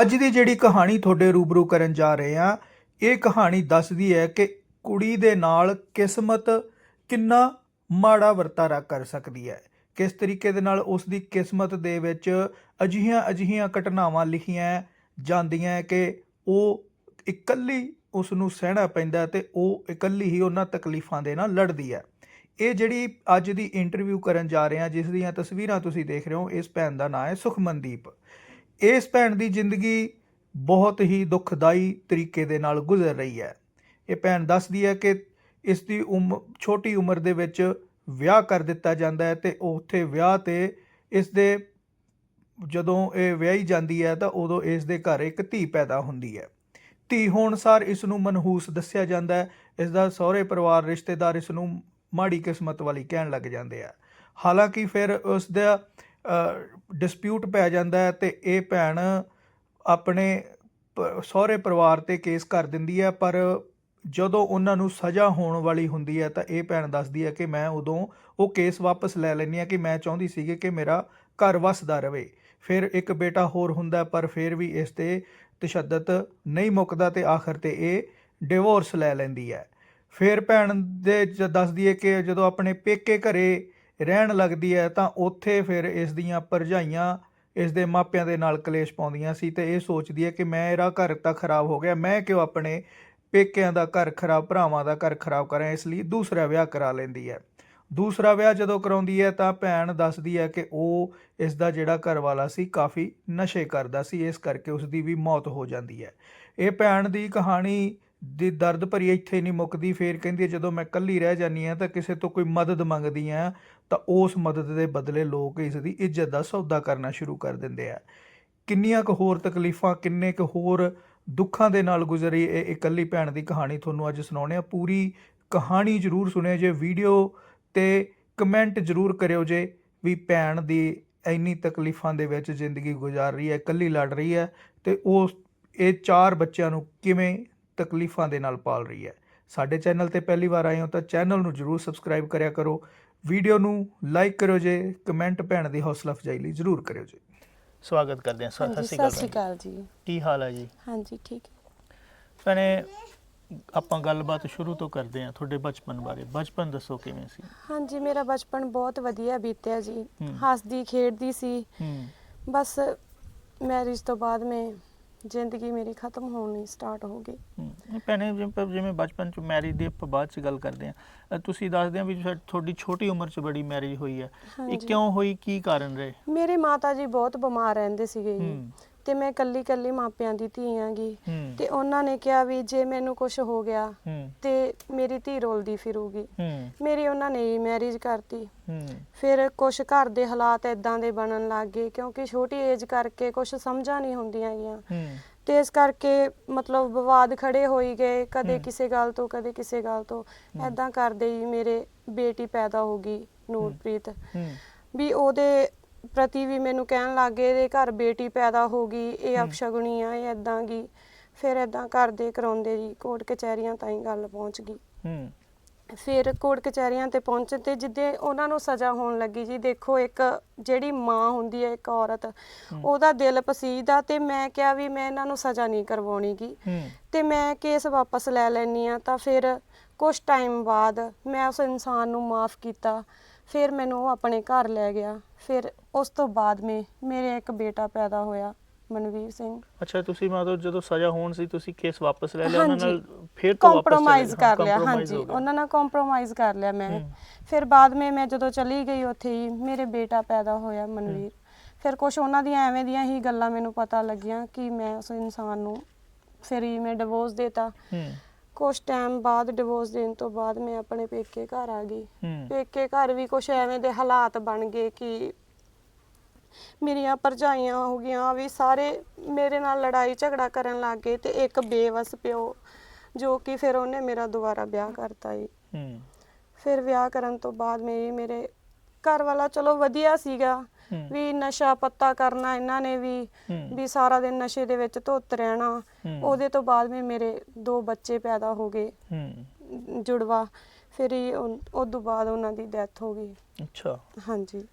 ਅੱਜ ਦੀ ਜਿਹੜੀ ਕਹਾਣੀ ਤੁਹਾਡੇ ਰੂਬਰੂ ਕਰਨ ਜਾ ਰਹੇ ਹਾਂ, ਇਹ ਕਹਾਣੀ ਦੱਸਦੀ ਹੈ ਕਿ ਕੁੜੀ ਦੇ ਨਾਲ ਕਿਸਮਤ ਕਿੰਨਾ ਮਾੜਾ ਵਰਤਾਰਾ ਕਰ ਸਕਦੀ ਹੈ। ਕਿਸ ਤਰੀਕੇ ਦੇ ਨਾਲ ਉਸ ਦੀ ਕਿਸਮਤ ਦੇ ਵਿੱਚ ਅਜਿਹੀਆਂ ਅਜਿਹੀਆਂ ਘਟਨਾਵਾਂ ਲਿਖੀਆਂ ਜਾਂਦੀਆਂ ਕਿ ਉਹ ਇਕੱਲੀ ਉਸ ਨੂੰ ਸਹਿਣਾ ਪੈਂਦਾ ਹੈ ਤੇ ਉਹ ਇਕੱਲੀ ਹੀ ਉਹਨਾਂ ਤਕਲੀਫਾਂ ਦੇ ਨਾਲ ਲੜਦੀ ਹੈ। ਇਹ ਜਿਹੜੀ ਅੱਜ ਦੀ ਇੰਟਰਵਿਊ ਕਰਨ ਜਾ ਰਹੇ ਹਾਂ, ਜਿਸ ਦੀਆਂ ਤਸਵੀਰਾਂ ਤੁਸੀਂ ਦੇਖ ਰਹੇ ਹੋ, ਇਸ ਭੈਣ ਦਾ ਨਾਮ ਹੈ ਸੁਖਮਨਦੀਪ। ਇਸ ਭੈਣ ਦੀ ਜ਼ਿੰਦਗੀ ਬਹੁਤ ਹੀ ਦੁਖਦਾਈ ਤਰੀਕੇ ਦੇ ਨਾਲ ਗੁਜ਼ਰ ਰਹੀ ਹੈ। ਇਹ ਭੈਣ ਦੱਸਦੀ ਹੈ ਕਿ ਇਸ ਦੀ ਉਮ, ਛੋਟੀ ਉਮਰ ਦੇ ਵਿੱਚ ਵਿਆਹ ਕਰ ਦਿੱਤਾ ਜਾਂਦਾ ਹੈ ਤੇ ਉੱਥੇ ਵਿਆਹ ਤੇ ਇਸ ਦੇ ਜਦੋਂ ਇਹ ਵਿਆਹੀ ਜਾਂਦੀ ਹੈ ਤਾਂ ਉਦੋਂ ਇਸ ਦੇ ਘਰ ਇੱਕ ਧੀ ਪੈਦਾ ਹੁੰਦੀ ਹੈ। ਧੀ ਹੋਣ ਸਾਰ ਇਸ ਨੂੰ ਮਨਹੂਸ ਦੱਸਿਆ ਜਾਂਦਾ ਹੈ। ਇਸ ਦਾ ਸਹੁਰੇ ਪਰਿਵਾਰ, ਰਿਸ਼ਤੇਦਾਰ ਇਸ ਨੂੰ ਮਾੜੀ ਕਿਸਮਤ ਵਾਲੀ ਕਹਿਣ ਲੱਗ ਜਾਂਦੇ ਆ। ਹਾਲਾਂਕਿ ਫਿਰ ਉਸ ਦਾ ਡਿਸਪਿਊਟ ਪੈ ਜਾਂਦਾ ਹੈ ਤੇ ਇਹ ਭੈਣ ਆਪਣੇ ਪ- ਸਹੁਰੇ ਪਰਿਵਾਰ ਤੇ ਕੇਸ ਕਰ ਦਿੰਦੀ ਹੈ, ਪਰ ਜਦੋਂ ਉਹਨਾਂ ਨੂੰ ਸਜ਼ਾ ਹੋਣ ਵਾਲੀ ਹੁੰਦੀ ਹੈ ਤਾਂ ਇਹ ਭੈਣ ਦੱਸਦੀ ਹੈ ਕਿ ਮੈਂ ਉਦੋਂ ਉਹ ਕੇਸ ਵਾਪਸ ਲੈ ਲੈਂਦੀ ਹਾਂ ਕਿ ਮੈਂ ਚਾਹੁੰਦੀ ਸੀਗੀ ਕਿ ਮੇਰਾ ਘਰ ਵਸਦਾ ਰਵੇ ਫਿਰ ਇੱਕ ਬੇਟਾ ਹੋਰ ਹੁੰਦਾ ਪਰ ਫਿਰ ਵੀ ਇਸ ਤੇ ਤਸ਼ੱਦਦ ਨਹੀਂ ਮੁੱਕਦਾ ਤੇ ਆਖਰ ਤੇ ਇਹ ਡਿਵੋਰਸ ਲੈ ਲੈਂਦੀ ਹੈ। ਫਿਰ ਭੈਣ ਦੇ ਜ- ਦੱਸਦੀ ਹੈ ਕਿ ਜਦੋਂ ਆਪਣੇ ਪੇਕੇ ਘਰੇ ਰਹਿਣ ਲੱਗਦੀ ਹੈ, ਤਾਂ ਉੱਥੇ ਫਿਰ ਇਸ ਦੀਆਂ ਭਰਜਾਈਆਂ ਇਸ ਦੇ ਮਾਪਿਆਂ ਦੇ ਨਾਲ ਕਲੇਸ਼ ਪਾਉਂਦੀਆਂ ਸੀ ਤੇ ਇਹ ਸੋਚਦੀ ਹੈ ਕਿ ਮੇਰਾ ਘਰ ਤਾਂ ਖਰਾਬ ਹੋ ਗਿਆ, ਮੈਂ ਕਿਉਂ ਆਪਣੇ ਪੇਕਿਆਂ ਦਾ ਘਰ ਖਰਾਬ, ਭਰਾਵਾਂ ਦਾ ਘਰ ਖਰਾਬ ਕਰਾਂ, ਇਸ ਲਈ ਦੂਸਰਾ ਵਿਆਹ ਕਰਾ ਲੈਂਦੀ ਹੈ। ਦੂਸਰਾ ਵਿਆਹ ਜਦੋਂ ਕਰਾਉਂਦੀ ਹੈ, ਤਾਂ ਭੈਣ ਦੱਸਦੀ ਹੈ ਕਿ ਉਹ ਇਸ ਦਾ ਜਿਹੜਾ ਘਰ ਵਾਲਾ ਸੀ, ਕਾਫੀ ਨਸ਼ੇ ਕਰਦਾ ਸੀ, ਇਸ ਕਰਕੇ ਉਸ ਦੀ ਵੀ ਮੌਤ ਹੋ ਜਾਂਦੀ ਹੈ। ਇਹ ਭੈਣ ਦੀ ਕਹਾਣੀ ਦੀ ਦਰਦ ਭਰੀ ਇੱਥੇ ਨਹੀਂ ਮੁੱਕਦੀ, ਫੇਰ ਕਹਿੰਦੀ ਜਦੋਂ ਮੈਂ ਇਕੱਲੀ ਰਹਿ ਜਾਂਦੀ ਹਾਂ ਤਾਂ ਕਿਸੇ ਤੋਂ ਕੋਈ ਮਦਦ ਮੰਗਦੀ ਹਾਂ ਤਾਂ ਉਸ ਮਦਦ ਦੇ ਬਦਲੇ ਲੋਕ ਇਸ ਦੀ ਇੱਜ਼ਤ ਦਾ ਸੌਦਾ ਕਰਨਾ ਸ਼ੁਰੂ ਕਰ ਦਿੰਦੇ ਆ। ਕਿੰਨੀਆਂ ਕੁ ਹੋਰ ਤਕਲੀਫਾਂ, ਕਿੰਨੇ ਕੁ ਹੋਰ ਦੁੱਖਾਂ ਦੇ ਨਾਲ ਗੁਜ਼ਰੀ ਇਹ ਇਕੱਲੀ ਭੈਣ ਦੀ ਕਹਾਣੀ ਤੁਹਾਨੂੰ ਅੱਜ ਸੁਣਾਉਣੇ ਆ ਪੂਰੀ ਕਹਾਣੀ ਜ਼ਰੂਰ ਸੁਣਿਓ ਜੇ, ਵੀਡੀਓ ਤੇ ਕਮੈਂਟ ਜ਼ਰੂਰ ਕਰਿਓ ਜੇ ਵੀ ਭੈਣ ਦੀ ਇੰਨੀ ਤਕਲੀਫਾਂ ਦੇ ਵਿੱਚ ਜ਼ਿੰਦਗੀ ਗੁਜ਼ਾਰ ਰਹੀ ਹੈ, ਇਕੱਲੀ ਲੜ ਰਹੀ ਹੈ ਤੇ ਉਸ, ਇਹ ਚਾਰ ਬੱਚਿਆਂ ਨੂੰ ਕਿਵੇਂ ਤਕਲੀਫਾਂ ਦੇ ਨਾਲ ਪਾਲ ਰਹੀ ਹੈ। ਸਾਡੇ ਚੈਨਲ ਤੇ ਪਹਿਲੀ ਵਾਰ ਆਏ ਹੋ ਤਾਂ ਚੈਨਲ ਨੂੰ ਜਰੂਰ ਸਬਸਕ੍ਰਾਈਬ ਕਰਿਆ ਕਰੋ। ਵੀਡੀਓ ਨੂੰ ਲਾਈਕ ਕਰਿਓ ਜੇ ਕਮੈਂਟ ਭੈਣ ਦੀ ਹੌਸਲਾ ਅਫਜ਼ਾਈ ਲਈ ਜਰੂਰ ਕਰਿਓ ਜੀ। ਸਵਾਗਤ ਕਰਦੇ ਹਾਂ ਸਤਿ ਹਾਂਜੀ ਸ਼੍ਰੀ ਸਤਿ ਸ਼੍ਰੀ ਅਕਾਲ ਅਕਾਲ ਜੀ। ਕੀ ਹਾਲ ਹੈ ਜੀ? ਹਾਂਜੀ ਠੀਕ ਭੈਣੇ ਆਪਾਂ ਗੱਲਬਾਤ ਸ਼ੁਰੂ ਤੋਂ ਕਰਦੇ ਹਾਂ ਤੁਹਾਡੇ ਬਚਪਨ ਬਾਰੇ। ਬਚਪਨ ਦੱਸੋ ਕਿਵੇਂ ਸੀ? ਹਾਂਜੀ ਮੇਰਾ ਬਚਪਨ ਬਹੁਤ ਵਧੀਆ ਬੀਤਿਆ ਜੀ। ਹੂੰ। ਹੱਸਦੀ ਖੇਡਦੀ ਸੀ। ਹੂੰ। ਬਸ ਮੈਰਿਜ ਤੋਂ ਬਾਅਦ ਮੈਂ ਜ਼ਿੰਦਗੀ ਮੇਰੀ ਖਤਮ ਹੋਣੀ ਸਟਾਰਟ ਹੋ ਗਈ ਹੂੰ। ਭੈਣੇ ਜਿਵੇਂ ਜਿਵੇਂ ਬਚਪਨ ਚ ਮੈਰਿਜ ਦੀ ਆਪਾਂ ਬਾਅਦ ਚ ਗੱਲ ਕਰਦੇ ਅ, ਤੁਸੀਂ ਦੱਸਦੇ ਆ ਵੀ ਸ਼ਾਇਦ ਤੁਹਾਡੀ ਛੋਟੀ ਉਮਰ ਚ ਬੜੀ ਮੈਰਿਜ ਹੋਈ ਹੈ ਇਹ ਹਾਂਜੀ। ਕਿਉਂ ਹੋਈ ਕੀ ਕਾਰਨ ਰਹੇ ਮੇਰੇ ਮਾਤਾ ਜੀ ਬਹੁਤ ਬਿਮਾਰ ਰਹਿੰਦੇ ਸੀਗੇ ਜੀ ਹੂੰ ਤੇ ਮੈਂ ਕੱਲੀ ਕੱਲੀ ਮਾਪਿਆਂ ਦੀ ਧੀ ਆਂਗੀ। ਹੂੰ। ਤੇ ਉਹਨਾਂ ਨੇ ਕਿਹਾ ਵੀ ਜੇ ਮੈਨੂੰ ਕੁਝ ਹੋ ਗਿਆ ਹੂੰ। ਤੇ ਮੇਰੀ ਧੀ ਰੋਲਦੀ ਫਿਰੂਗੀ। ਹੂੰ। ਮੇਰੀ ਉਹਨਾਂ ਨੇ ਮੈਰਿਜ ਕਰਤੀ। ਹੂੰ। ਫਿਰ ਕੁਝ ਘਰ ਦੇ ਹਾਲਾਤ ਇਦਾਂ ਦੇ ਬਣਨ ਲੱਗ ਗਏ ਕਿਉਂਕਿ ਛੋਟੀ ਏਜ ਕਰਕੇ ਕੁਝ ਸਮਝਾਂ ਨਹੀਂ ਹੁੰਦੀਆਂ ਗੀਆਂ ਹੂੰ। ਤੇ ਇਸ ਕਰਕੇ ਮਤਲਬ ਵਿਵਾਦ ਖੜੇ ਹੋਈ ਗਏ ਕਦੇ ਹਮ। ਕਿਸੇ ਗੱਲ ਤੋਂ ਕਦੇ ਕਿਸੇ ਗੱਲ ਤੋਂ। ਐਦਾਂ ਕਰਦੇ ਹੀ ਮੇਰੇ ਬੇਟੀ ਪੈਦਾ ਹੋ ਗਈ ਨੂਰਪ੍ਰੀਤ। ਹੂੰ। ਵੀ ਉਹਦੇ ਪ੍ਰਤੀ ਵੀ ਮੈਨੂੰ ਕਹਿਣ ਲੱਗੇ ਇਹਦੇ ਘਰ ਬੇਟੀ ਪੈਦਾ ਹੋ ਗਈ ਇਹ ਹਮ। ਅਪਸ਼ਗੁਨੀ ਆ ਇਹ ਐਦਾਂ ਗੀ। ਫਿਰ ਐਦਾਂ ਕਰਦੇ ਕਰਾਉਂਦੇ ਜੀ ਕੋਰਟ ਕਚਹਿਰੀਆਂ ਤਾਈਂ ਗੱਲ ਪਹੁੰਚ ਗਈ। ਹੂੰ। ਫਿਰ ਕੋਰਟ ਕਚਹਿਰੀਆਂ ਤੇ ਪਹੁੰਚੇ ਤੇ ਜਿੱਦੇ ਉਹਨਾਂ ਨੂੰ ਸਜ਼ਾ ਹੋਣ ਲੱਗੀ ਜੀ ਦੇਖੋ ਇੱਕ ਜਿਹੜੀ ਮਾਂ ਹੁੰਦੀ ਹੈ ਇੱਕ ਔਰਤ। ਉਹਦਾ ਦਿਲ ਪਸੀਜਦਾ ਤੇ ਮੈਂ ਕਿਹਾ ਵੀ ਮੈਂ ਇਹਨਾਂ ਨੂੰ ਸਜ਼ਾ ਨਹੀਂ ਕਰਵਾਉਣੀਗੀ ਤੇ ਮੈਂ ਕੇਸ ਵਾਪਸ ਲੈ ਲੈਣੀ ਆ ਤਾਂ ਫਿਰ ਕੁਝ ਟਾਈਮ ਬਾਅਦ ਮੈਂ ਉਸ ਇਨਸਾਨ ਨੂੰ ਮਾਫ ਕੀਤਾ। ਫਿਰ ਮੈਨੂੰ ਉਹ ਆਪਣੇ ਘਰ ਲੈ ਗਿਆ। ਫਿਰ ਉਸ ਤੋਂ ਬਾਅਦ ਮੇ ਮੇਰੇ ਇੱਕ ਬੇਟਾ ਪੈਦਾ ਹੋਇਆ ਮਨਵੀਰ ਸਿੰਘ। ਅੱਛਾ ਤੁਸੀਂ ਮਤਲਬ ਜਦੋਂ ਸਜ਼ਾ ਹੋਣ ਸੀ ਤੁਸੀਂ ਕੇਸ ਵਾਪਸ ਲੈ ਲਿਆ? ਉਹਨਾਂ ਹਾਂਜੀ। ਨਾਲ ਫਿਰ ਤੋਂ ਵਾਪਸ ਕੰਪਰੋਮਾਈਜ਼ ਚਲੇ ਗਏ। ਹਾਂ, ਕਰ ਲਿਆ compromise ਹਾਂਜੀ। ਹੋ ਗਿਆ। ਉਹਨਾਂ ਨਾਲ ਕੰਪਰੋਮਾਈਜ਼ ਕਰ ਲਿਆ ਮੈਂ। ਹੂੰ। ਫਿਰ ਬਾਅਦ ਵਿੱਚ ਮੈਂ ਜਦੋਂ ਚਲੀ ਗਈ ਉੱਥੇ ਹੀ ਮੇਰੇ ਬੇਟਾ ਪੈਦਾ ਹੋਇਆ ਮਨਵੀਰ। ਫਿਰ ਕੁਝ ਉਹਨਾਂ ਦੀਆਂ ਐਵੇਂ ਦੀਆਂ ਹੀ ਗੱਲਾਂ ਮੈਨੂੰ ਪਤਾ ਲੱਗੀਆਂ ਕਿ ਮੈਂ ਉਸ ਇਨਸਾਨ ਨੂੰ ਫਿਰ ਹੀ ਮੈਂ ਡਿਵੋਰਸ ਦੇਤਾ। ਹੂੰ। ਕੁਝ ਟਾਈਮ ਬਾਅਦ ਡਿਵੋਰਸ ਦੇਣ ਤੋਂ ਬਾਅਦ ਮੈਂ ਆਪਣੇ ਪੇਕੇ ਘਰ ਆ ਗਈ। ਹੂੰ। ਪੇਕੇ ਘਰ ਵੀ ਕੁਝ ਐਵੇਂ ਦੇ ਹਾਲਾਤ ਬਣ ਗਏ ਕਿ ਮੇਰੀਆਂ ਭਰਜਾਈਆਂ ਹੋ ਗਈਆਂ ਵੀ ਸਾਰੇ ਮੇਰੇ ਨਾਲ ਲੜਾਈ ਝਗੜਾ ਕਰਨ ਲੱਗ ਗਏ ਤੇ ਇੱਕ ਬੇਵਸ ਪਿਓ ਜੋ ਕਿ ਫਿਰ ਉਹਨੇ ਮੇਰਾ ਦੁਬਾਰਾ ਵਿਆਹ ਕਰਤਾ ਜੀ। ਹੂੰ। ਫਿਰ ਵਿਆਹ ਕਰਨ ਤੋਂ ਬਾਅਦ ਮੇਰੀ ਮੇਰੇ ਘਰ ਵਾਲਾ ਚਲੋ ਵਧੀਆ ਸੀਗਾ। ਹੂੰ। ਵੀ ਨਸ਼ਾ ਪੱਤਾ ਕਰਨਾ ਇਹਨਾਂ ਨੇ ਵੀ ਹੂੰ। ਵੀ ਸਾਰਾ ਦਿਨ ਨਸ਼ੇ ਦੇ ਵਿੱਚ ਧੁੱਤ ਰਹਿਣਾ। ਹੂੰ। ਉਹਦੇ ਤੋਂ ਬਾਅਦ ਵੀ ਮੇਰੇ ਦੋ ਬੱਚੇ ਪੈਦਾ ਹੋ ਗਏ। ਹੂੰ। ਜੁੜਵਾ ਫਿਰ ਹੀ ਉਹ ਤੋਂ ਬਾਅਦ ਉਹਨਾਂ ਦੀ ਡੈਥ ਹੋ ਗਈ। ਅੱਛਾ। ਹਾਂਜੀ।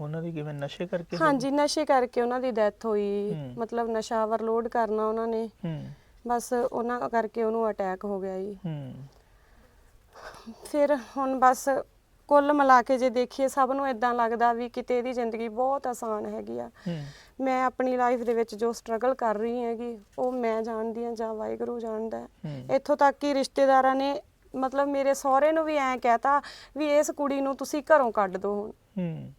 ਉਹਨਾਂ ਦੀ ਕਿਵੇਂ ਨਸ਼ੇ ਕਰਕੇ ਹੋ ਹਾਂਜੀ ਨਸ਼ੇ ਕਰਕੇ ਉਹਨਾਂ ਦੀ ਡੈਥ ਹੋਈ। ਹੂੰ। ਮਤਲਬ ਨਸ਼ਾ ਓਵਰਲੋਡ ਕਰਨਾ ਉਹਨਾਂ ਨੇ। ਗਈ? ਹੂੰ। ਬਸ ਉਹਨਾਂ ਕਰਕੇ ਉਹਨੂੰ ਅਟੈਕ ਹੋ ਗਿਆ ਜੀ। ਹੂੰ। ਫਿਰ ਹੁਣ ਬਸ ਕੁੱਲ ਮਿਲਾ ਕੇ ਜੇ ਦੇਖੀਏ ਸਭ ਨੂੰ ਇਦਾਂ ਲੱਗਦਾ ਵੀ ਕਿਤੇ ਇਹਦੀ ਜ਼ਿੰਦਗੀ ਬਹੁਤ ਆਸਾਨ ਹੈਗੀ ਆ। ਹੂੰ। ਮੈਂ ਆਪਣੀ ਲਾਈਫ ਦੇ ਵਿੱਚ ਜੋ ਸਟਰਗਲ ਕਰ ਰਹੀ ਹੈਗੀ ਉਹ ਮੈਂ ਜਾਣਦੀ ਹਾਂ ਜਾਂ ਵਾਹਿਗੁਰੂ ਜਾਣਦਾ ਹੈ। ਹੂੰ। ਇੱਥੋਂ ਤੱਕ ਕਿ ਰਿਸ਼ਤੇਦਾਰਾਂ ਨੇ ਮਤਲਬ ਮੇਰੇ ਸਹੁਰੇ ਨੂੰ ਵੀ ਐਂ ਕਹਿਤਾ ਵੀ ਇਸ ਕੁੜੀ ਨੂੰ ਤੁਸੀਂ ਘਰੋਂ ਕੱਢ ਦਿਓ ਹੁਣ। ਹੂੰ।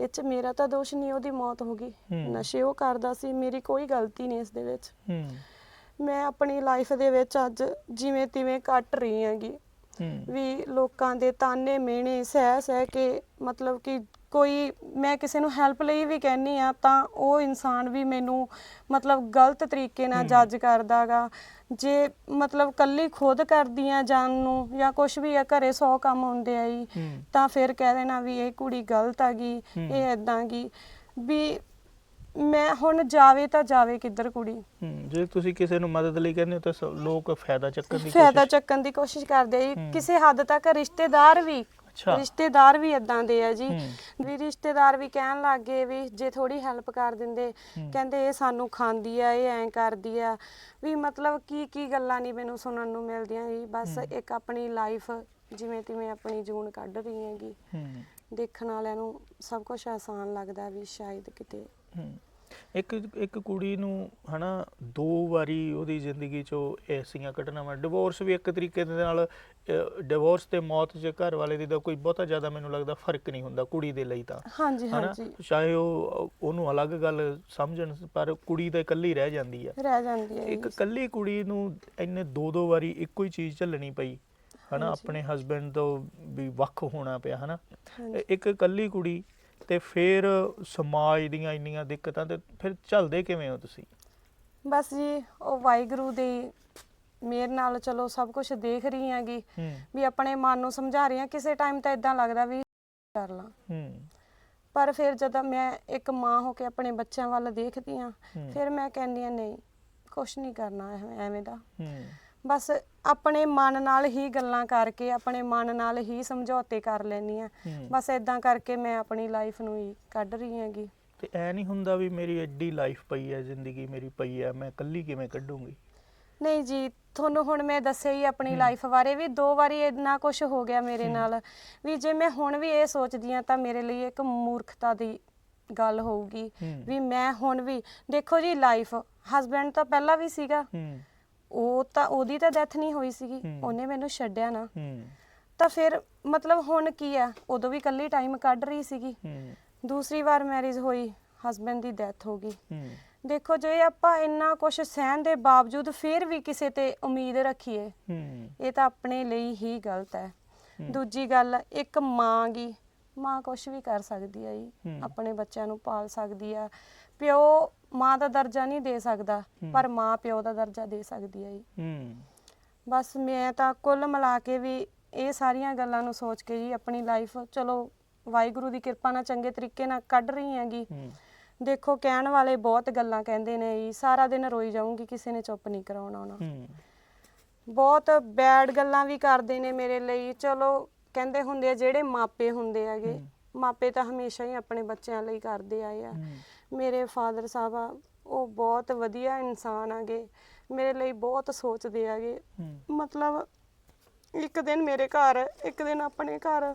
ਇਹ ਚ ਮੇਰਾ ਤਾਂ ਦੋਸ਼ ਨਹੀਂ ਉਹਦੀ ਮੌਤ ਹੋ ਗਈ। ਹੂੰ। ਨਸ਼ੇ ਉਹ ਕਰਦਾ ਸੀ ਮੇਰੀ ਕੋਈ ਗਲਤੀ ਨਹੀਂ ਇਸ ਦੇ ਵਿੱਚ। ਹੂੰ। ਮੈਂ ਆਪਣੀ ਲਾਈਫ ਦੇ ਵਿੱਚ ਅੱਜ ਜਿਵੇਂ ਤਿਵੇਂ ਕੱਟ ਰਹੀ ਹੈਗੀ। ਵੀ ਲੋਕਾਂ ਦੇ ਤਾਨੇ ਮਿਹਣੇ ਸਹਿ ਸਹਿ ਕੇ ਮਤਲਬ ਕਿ ਕੋਈ ਮੈਂ ਕਿਸੇ ਨੂੰ ਹੈਲਪ ਲਈ ਵੀ ਕਹਿੰਨੀ ਆ ਤਾਂ ਉਹ ਇਨਸਾਨ ਵੀ ਮੈਨੂੰ ਮਤਲਬ ਗਲਤ ਤਰੀਕੇ ਨਾਲ ਜੱਜ ਕਰਦਾਗਾ। ਜੇ ਮਤਲਬ ਕੱਲੀ ਖੁਦ ਕਰਦੀ ਆ ਜਾਨ ਨੂੰ ਜਾਂ ਕੁਝ ਵੀ ਆ ਘਰੇ 100 ਕੰਮ ਹੁੰਦੇ ਆ ਜੀ ਤਾਂ ਫਿਰ ਕਹਿ ਦੇਣਾ ਵੀ ਇਹ ਕੁੜੀ ਗਲਤ ਹੈਗੀ ਹੂੰ। ਇਹ ਐਦਾਂ ਗੀ। ਵੀ ਮੈਂ ਹੁਣ ਜਾਵੇ ਤਾਂ ਜਾਵੇ ਕਿੱਧਰ ਕੁੜੀ ਹੂੰ ਜੇ ਤੁਸੀਂ ਕਿਸੇ ਨੂੰ ਮਦਦ ਲਈ ਕਹਿੰਦੇ ਹੋ ਤਾਂ ਸ- ਲੋਕ ਫਾਇਦਾ ਚੱਕਣ ਦੀ ਫਾਇਦਾ ਕੋਸ਼ਿਸ਼ ਚੱਕਣ ਦੀ ਕੋਸ਼ਿਸ਼ ਕਰਦੇ ਆ ਜੀ ਹੂੰ। ਕਿਸੇ ਹੱਦ ਤੱਕ ਰਿਸ਼ਤੇਦਾਰ ਵੀ ਅੱਛਾ ਰਿਸ਼ਤੇਦਾਰ ਵੀ ਇਦਾਂ ਦੇ ਆ ਜੀ ਹੂੰ। ਵੀ ਰਿਸ਼ਤੇਦਾਰ ਵੀ ਕਹਿਣ ਲੱਗ ਗਏ ਵੀ ਜੇ ਥੋੜੀ ਹੈਲਪ ਕਰ ਦਿੰਦੇ ਹੂੰ। ਕਹਿੰਦੇ ਇਹ ਸਾਨੂੰ ਖਾਂਦੀ ਆ ਇਹ ਐਂ ਕਰਦੀ ਆ ਵੀ ਮਤਲਬ ਕੀ ਕੀ ਗੱਲਾਂ ਨਹੀਂ ਮੈਨੂੰ ਸੁਣਨ ਨੂੰ ਮਿਲਦੀਆਂ ਜੀ ਬਸ ਹੂੰ। ਇੱਕ ਆਪਣੀ ਲਾਈਫ ਜਿਵੇਂ ਤਿਵੇਂ ਆਪਣੀ ਜੂਨ ਕੱਢ ਰਹੀ ਹੈਗੀ ਹੂੰ ਦੇਖਣ ਵਾਲਿਆਂ ਨੂੰ ਸਭ ਕੁਝ ਆਸਾਨ ਲੱਗਦਾ ਵੀ ਸ਼ਾਇਦ ਕਿਤੇ। ਇੱਕ ਇੱਕ ਕੁੜੀ ਨੂੰ ਹਨਾ ਦੋ ਵਾਰੀ ਉਹਦੀ ਜ਼ਿੰਦਗੀ ਚੋਂ ਐਸੀਆਂ ਘਟਨਾਵਾਂ ਡਿਵੋਰਸ ਵੀ ਇੱਕ ਤਰੀਕੇ ਦੇ ਨਾਲ ਡਿਵੋਰਸ ਤੇ ਮੌਤ 'ਚ ਘਰ ਵਾਲੇ ਦੀ ਦਾ ਕੋਈ ਬਹੁਤਾ ਜ਼ਿਆਦਾ ਮੈਨੂੰ ਲੱਗਦਾ ਫ਼ਰਕ ਨਹੀਂ ਹੁੰਦਾ ਕੁੜੀ ਦੇ ਲਈ ਤਾਂ। ਹਾਂਜੀ ਹਾਂਜੀ। ਚਾਹੇ ਉਹ ਉਹਨੂੰ ਅਲੱਗ ਗੱਲ ਸਮਝਣ ਪਰ ਕੁੜੀ ਤਾਂ ਇਕੱਲੀ ਰਹਿ ਜਾਂਦੀ ਆ। ਰਹਿ ਜਾਂਦੀ ਹੈ ਇੱਕ। ਇਕੱਲੀ ਕੁੜੀ ਨੂੰ ਇੰਨੇ ਦੋ ਦੋ ਵਾਰੀ ਇੱਕੋ ਹੀ ਚੀਜ਼ ਝੱਲਣੀ ਪਈ ਹਨਾ। ਆਪਣੇ ਹਸਬੰਡ ਤੋਂ ਵੀ ਵੱਖ ਹੋਣਾ ਪਿਆ ਹਨਾ। ਇੱਕ ਇਕੱਲੀ ਕੁੜੀ ਤੇ ਫਿਰ ਸਮਾਜ ਦੀਆਂ ਇੰਨੀਆਂ ਦਿੱਕਤਾਂ ਤੇ ਫਿਰ ਝੱਲਦੇ ਕਿਵੇਂ ਹੋ ਤੁਸੀਂ? ਬਸ ਜੀ ਉਹ ਵਾਹਿਗੁਰੂ ਦੀ ਮੇਰੇ ਨਾਲ ਚਲੋ ਸਭ ਕੁਝ ਦੇਖ ਰਹੀ ਹੈਗੀ। ਹੂੰ। ਵੀ ਆਪਣੇ ਮਨ ਨੂੰ ਸਮਝਾ ਰਹੀ ਹਾਂ ਕਿਸੇ ਟਾਈਮ ਤਾਂ ਇਦਾਂ ਲੱਗਦਾ ਵੀ ਕਰ ਲਾਂ। ਹੂੰ। ਪਰ ਫਿਰ ਜਦੋਂ ਮੈਂ ਇੱਕ ਮਾਂ ਹੋ ਕੇ ਆਪਣੇ ਬੱਚਿਆਂ ਵੱਲ ਦੇਖਦੀ ਆ ਹੂੰ। ਫਿਰ ਮੈਂ ਕਹਿੰਦੀ ਆ ਨਹੀਂ ਕੁਛ ਨਹੀਂ ਕਰਨਾ ਐਵੇਂ- ਐਵੇਂ ਦਾ। ਹੂੰ। ਬਸ ਆਪਣੇ ਮਨ ਨਾਲ ਹੀ ਗੱਲਾਂ ਕਰਕੇ ਆਪਣੇ ਮਨ ਨਾਲ ਹੀ ਸਮਝੌਤੇ ਕਰ ਲੈਣੀ ਆ ਹੂੰ। ਬਸ ਇਦਾਂ ਕਰਕੇ ਮੈਂ ਆਪਣੀ ਲਾਈਫ ਨੂੰ ਹੀ ਕੱਢ ਰਹੀ ਹੈਗੀ ਤੇ ਐ ਨਹੀਂ ਹੁੰਦਾ ਵੀ ਮੇਰੀ ਐਡੀ ਲਾਈਫ ਪਈ ਹੈ ਜ਼ਿੰਦਗੀ ਮੇਰੀ ਪਈ ਹੈ ਮੈਂ ਇਕੱਲੀ ਕਿਵੇਂ ਕੱਢੂੰਗੀ ਨਹੀਂ ਜੀ ਤੁਹਾਨੂੰ ਹੁਣ ਮੈਂ ਦੱਸਿਆ ਹੀ ਆਪਣੀ। ਲਾਈਫ ਬਾਰੇ ਵੀ ਦੋ ਵਾਰੀ ਇੰਨਾ ਕੁਝ ਹੋ ਗਿਆ ਮੇਰੇ। ਨਾਲ ਵੀ ਜੇ ਮੈਂ ਹੁਣ ਵੀ ਇਹ ਸੋਚਦੀ ਆ ਤਾਂ ਮੇਰੇ ਲਈ ਇੱਕ ਮੂਰਖਤਾ ਦੀ ਗੱਲ ਹੋਊਗੀ ਹੂੰ। ਵੀ ਮੈਂ ਹੁਣ ਵੀ ਦੇਖੋ ਜੀ ਲਾਈਫ ਹਸਬੈਂਡ ਤਾਂ ਪਹਿਲਾਂ ਵੀ ਸੀਗਾ ਹੂੰ ਉਹ ਤਾਂ ਉਹਦੀ ਤਾਂ ਡੈਥ ਨਹੀਂ ਹੋਈ ਸੀਗੀ ਹੂੰ। ਉਹਨੇ ਮੈਨੂੰ ਛੱਡਿਆ ਨਾ। ਹੂੰ। ਤਾਂ ਫਿਰ ਮਤਲਬ ਹੁਣ ਕੀ ਆ ਉਦੋਂ ਵੀ ਇਕੱਲੀ ਟਾਈਮ ਕੱਢ ਰਹੀ ਸੀਗੀ। ਹੂੰ। ਦੂਸਰੀ ਵਾਰ ਮੈਰਿਜ ਹੋਈ ਹਸਬੈਂਡ ਦੀ ਡੈਥ ਹੋ ਗਈ। ਹੂੰ। ਦੇਖੋ ਜੇ ਆਪਾਂ ਇੰਨਾ ਕੁਝ ਸਹਿਣ ਦੇ ਬਾਵਜੂਦ ਫਿਰ ਵੀ ਕਿਸੇ ਤੇ ਉਮੀਦ ਰੱਖੀਏ ਹੂੰ। ਇਹ ਤਾਂ ਆਪਣੇ ਲਈ ਹੀ ਗਲਤ ਹੈ। ਹੂੰ। ਦੂਜੀ ਗੱਲ ਇੱਕ ਮਾਂ ਗੀ ਮਾਂ ਕੁਝ ਵੀ ਕਰ ਸਕਦੀ ਹੈ ਜੀ। ਹੂੰ। ਆਪਣੇ ਬੱਚਿਆਂ ਨੂੰ ਪਾਲ ਸਕਦੀ ਆ। ਪਿਓ ਮਾਂ ਦਾ ਦਰਜਾ ਨਹੀਂ ਦੇ ਸਕਦਾ। ਪਰ ਮਾਂ ਪਿਓ ਦਾ ਦਰਜਾ ਦੇ ਸਕਦੀ ਹੈ ਜੀ। ਹੂੰ। ਬਸ ਮੈਂ ਤਾਂ ਕੁੱਲ ਮਿਲਾ ਕੇ ਵੀ ਇਹ ਸਾਰੀਆਂ ਗੱਲਾਂ ਨੂੰ ਸੋਚ ਕੇ ਜੀ ਆਪਣੀ ਲਾਈਫ ਚਲੋ ਵਾਹਿਗੁਰੂ ਦੀ ਕਿਰਪਾ ਨਾਲ ਚੰਗੇ ਤਰੀਕੇ ਨਾਲ ਕੱਢ ਰਹੀ ਹੈਗੀ। ਹੂੰ। ਦੇਖੋ ਕਹਿਣ ਵਾਲੇ ਬਹੁਤ ਗੱਲਾਂ ਕਹਿੰਦੇ ਨੇ ਜੀ ਸਾਰਾ ਦਿਨ ਰੋਈ ਜਾਊਂਗੀ ਕਿਸੇ ਨੇ ਚੁੱਪ ਨਹੀਂ ਕਰਾਉਣਾ ਉਹਨਾਂ ਹੂੰ। ਬਹੁਤ ਬੈਡ ਗੱਲਾਂ ਵੀ ਕਰਦੇ ਨੇ ਮੇਰੇ ਲਈ ਚਲੋ ਕਹਿੰਦੇ ਹੁੰਦੇ ਆ ਜਿਹੜੇ ਮਾਪੇ ਹੁੰਦੇ ਹੈਗੇ। ਮਾਪੇ ਤਾਂ ਹਮੇਸ਼ਾ ਹੀ ਆਪਣੇ ਬੱਚਿਆਂ ਲਈ ਕਰਦੇ ਆਏ ਆ। ਹੂੰ। ਮੇਰੇ ਫਾਦਰ ਸਾਹਿਬ ਆ ਉਹ ਬਹੁਤ ਵਧੀਆ ਇਨਸਾਨ ਆਗੇ ਮੇਰੇ ਲਈ ਬਹੁਤ ਸੋਚਦੇ ਆਗੇ ਮਤਲਬ ਇੱਕ ਦਿਨ ਮੇਰੇ ਘਰ ਇੱਕ ਦਿਨ ਆਪਣੇ ਘਰ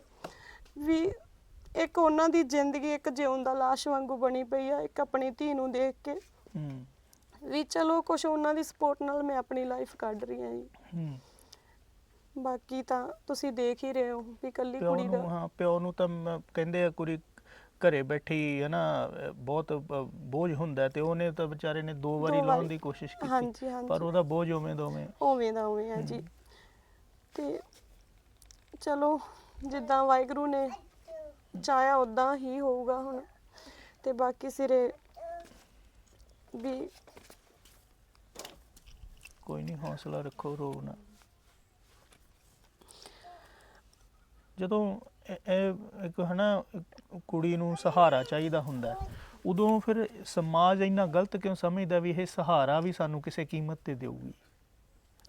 ਵੀ ਇੱਕ ਉਹਨਾਂ ਦੀ ਜ਼ਿੰਦਗੀ ਇੱਕ ਜਿਉਣ ਦਾ ਲਾਸ਼ ਵਾਂਗੂ ਬਣੀ ਪਈ ਆ ਇੱਕ ਆਪਣੀ ਧੀ ਨੂੰ ਦੇਖ ਕੇ। ਵੀ ਚਲੋ ਕੁਝ ਉਹਨਾਂ ਦੀ ਸਪੋਰਟ ਨਾਲ ਮੈਂ ਆਪਣੀ ਲਾਈਫ ਕੱਢ ਰਹੀ ਹਾਂ ਜੀ। ਹੂੰ। ਬਾਕੀ ਤਾਂ ਤੁਸੀਂ ਦੇਖ ਹੀ ਰਹੇ ਹੋ ਵੀ ਕੱਲੀ ਕੁੜੀ ਦਾ ਹਾਂ ਪਿਓ ਨੂੰ ਤਾਂ ਕਹਿੰਦੇ ਆ ਕੁੜੀ ਘਰੇ ਬੈਠੀ ਹੈ ਨਾ ਅਹ ਬਹੁਤ ਬ- ਬੋਝ ਹੁੰਦਾ ਤੇ ਉਹਨੇ ਤਾਂ ਵਿਚਾਰੇ ਨੇ ਦੋ ਵਾਰੀ ਦੋ ਲਾਉਣ ਵਾਰੀ। ਦੀ ਕੋਸ਼ਿਸ਼ ਕੀਤੀ। ਹਾਂਜੀ। ਪਰ ਉਹਦਾ ਬੋਝ ਉਵੇਂ ਦੋਵੇਂ ਉਵੇਂ। ਦਾ ਉਵੇਂ ਆ ਜੀ ਤੇ ਚਲੋ ਜਿੱਦਾਂ ਵਾਹਿਗੁਰੂ ਨੇ ਚਾਹਿਆ ਉਦਾਂ ਹੀ ਹੋਊਗਾ ਹੁਣ। ਤੇ ਬਾਕੀ ਸਿਰੇ ਵੀ ਕੋਈ ਨਹੀਂ ਹੌਸਲਾ ਰੱਖੋ ਰੋ ਨਾ। ਜਦੋਂ ਇਹ- ਇਹ ਇੱਕ ਹਨਾ ਕੁੜੀ ਨੂੰ ਸਹਾਰਾ ਚਾਹੀਦਾ ਹੁੰਦਾ ਹੈ, ਉਦੋਂ ਫਿਰ ਸਮਾਜ ਇੰਨਾ ਗਲਤ ਕਿਉਂ ਸਮਝਦਾ ਵੀ ਇਹ ਸਹਾਰਾ ਵੀ ਸਾਨੂੰ ਕਿਸੇ ਕੀਮਤ ਤੇ ਦੇਊਗੀ?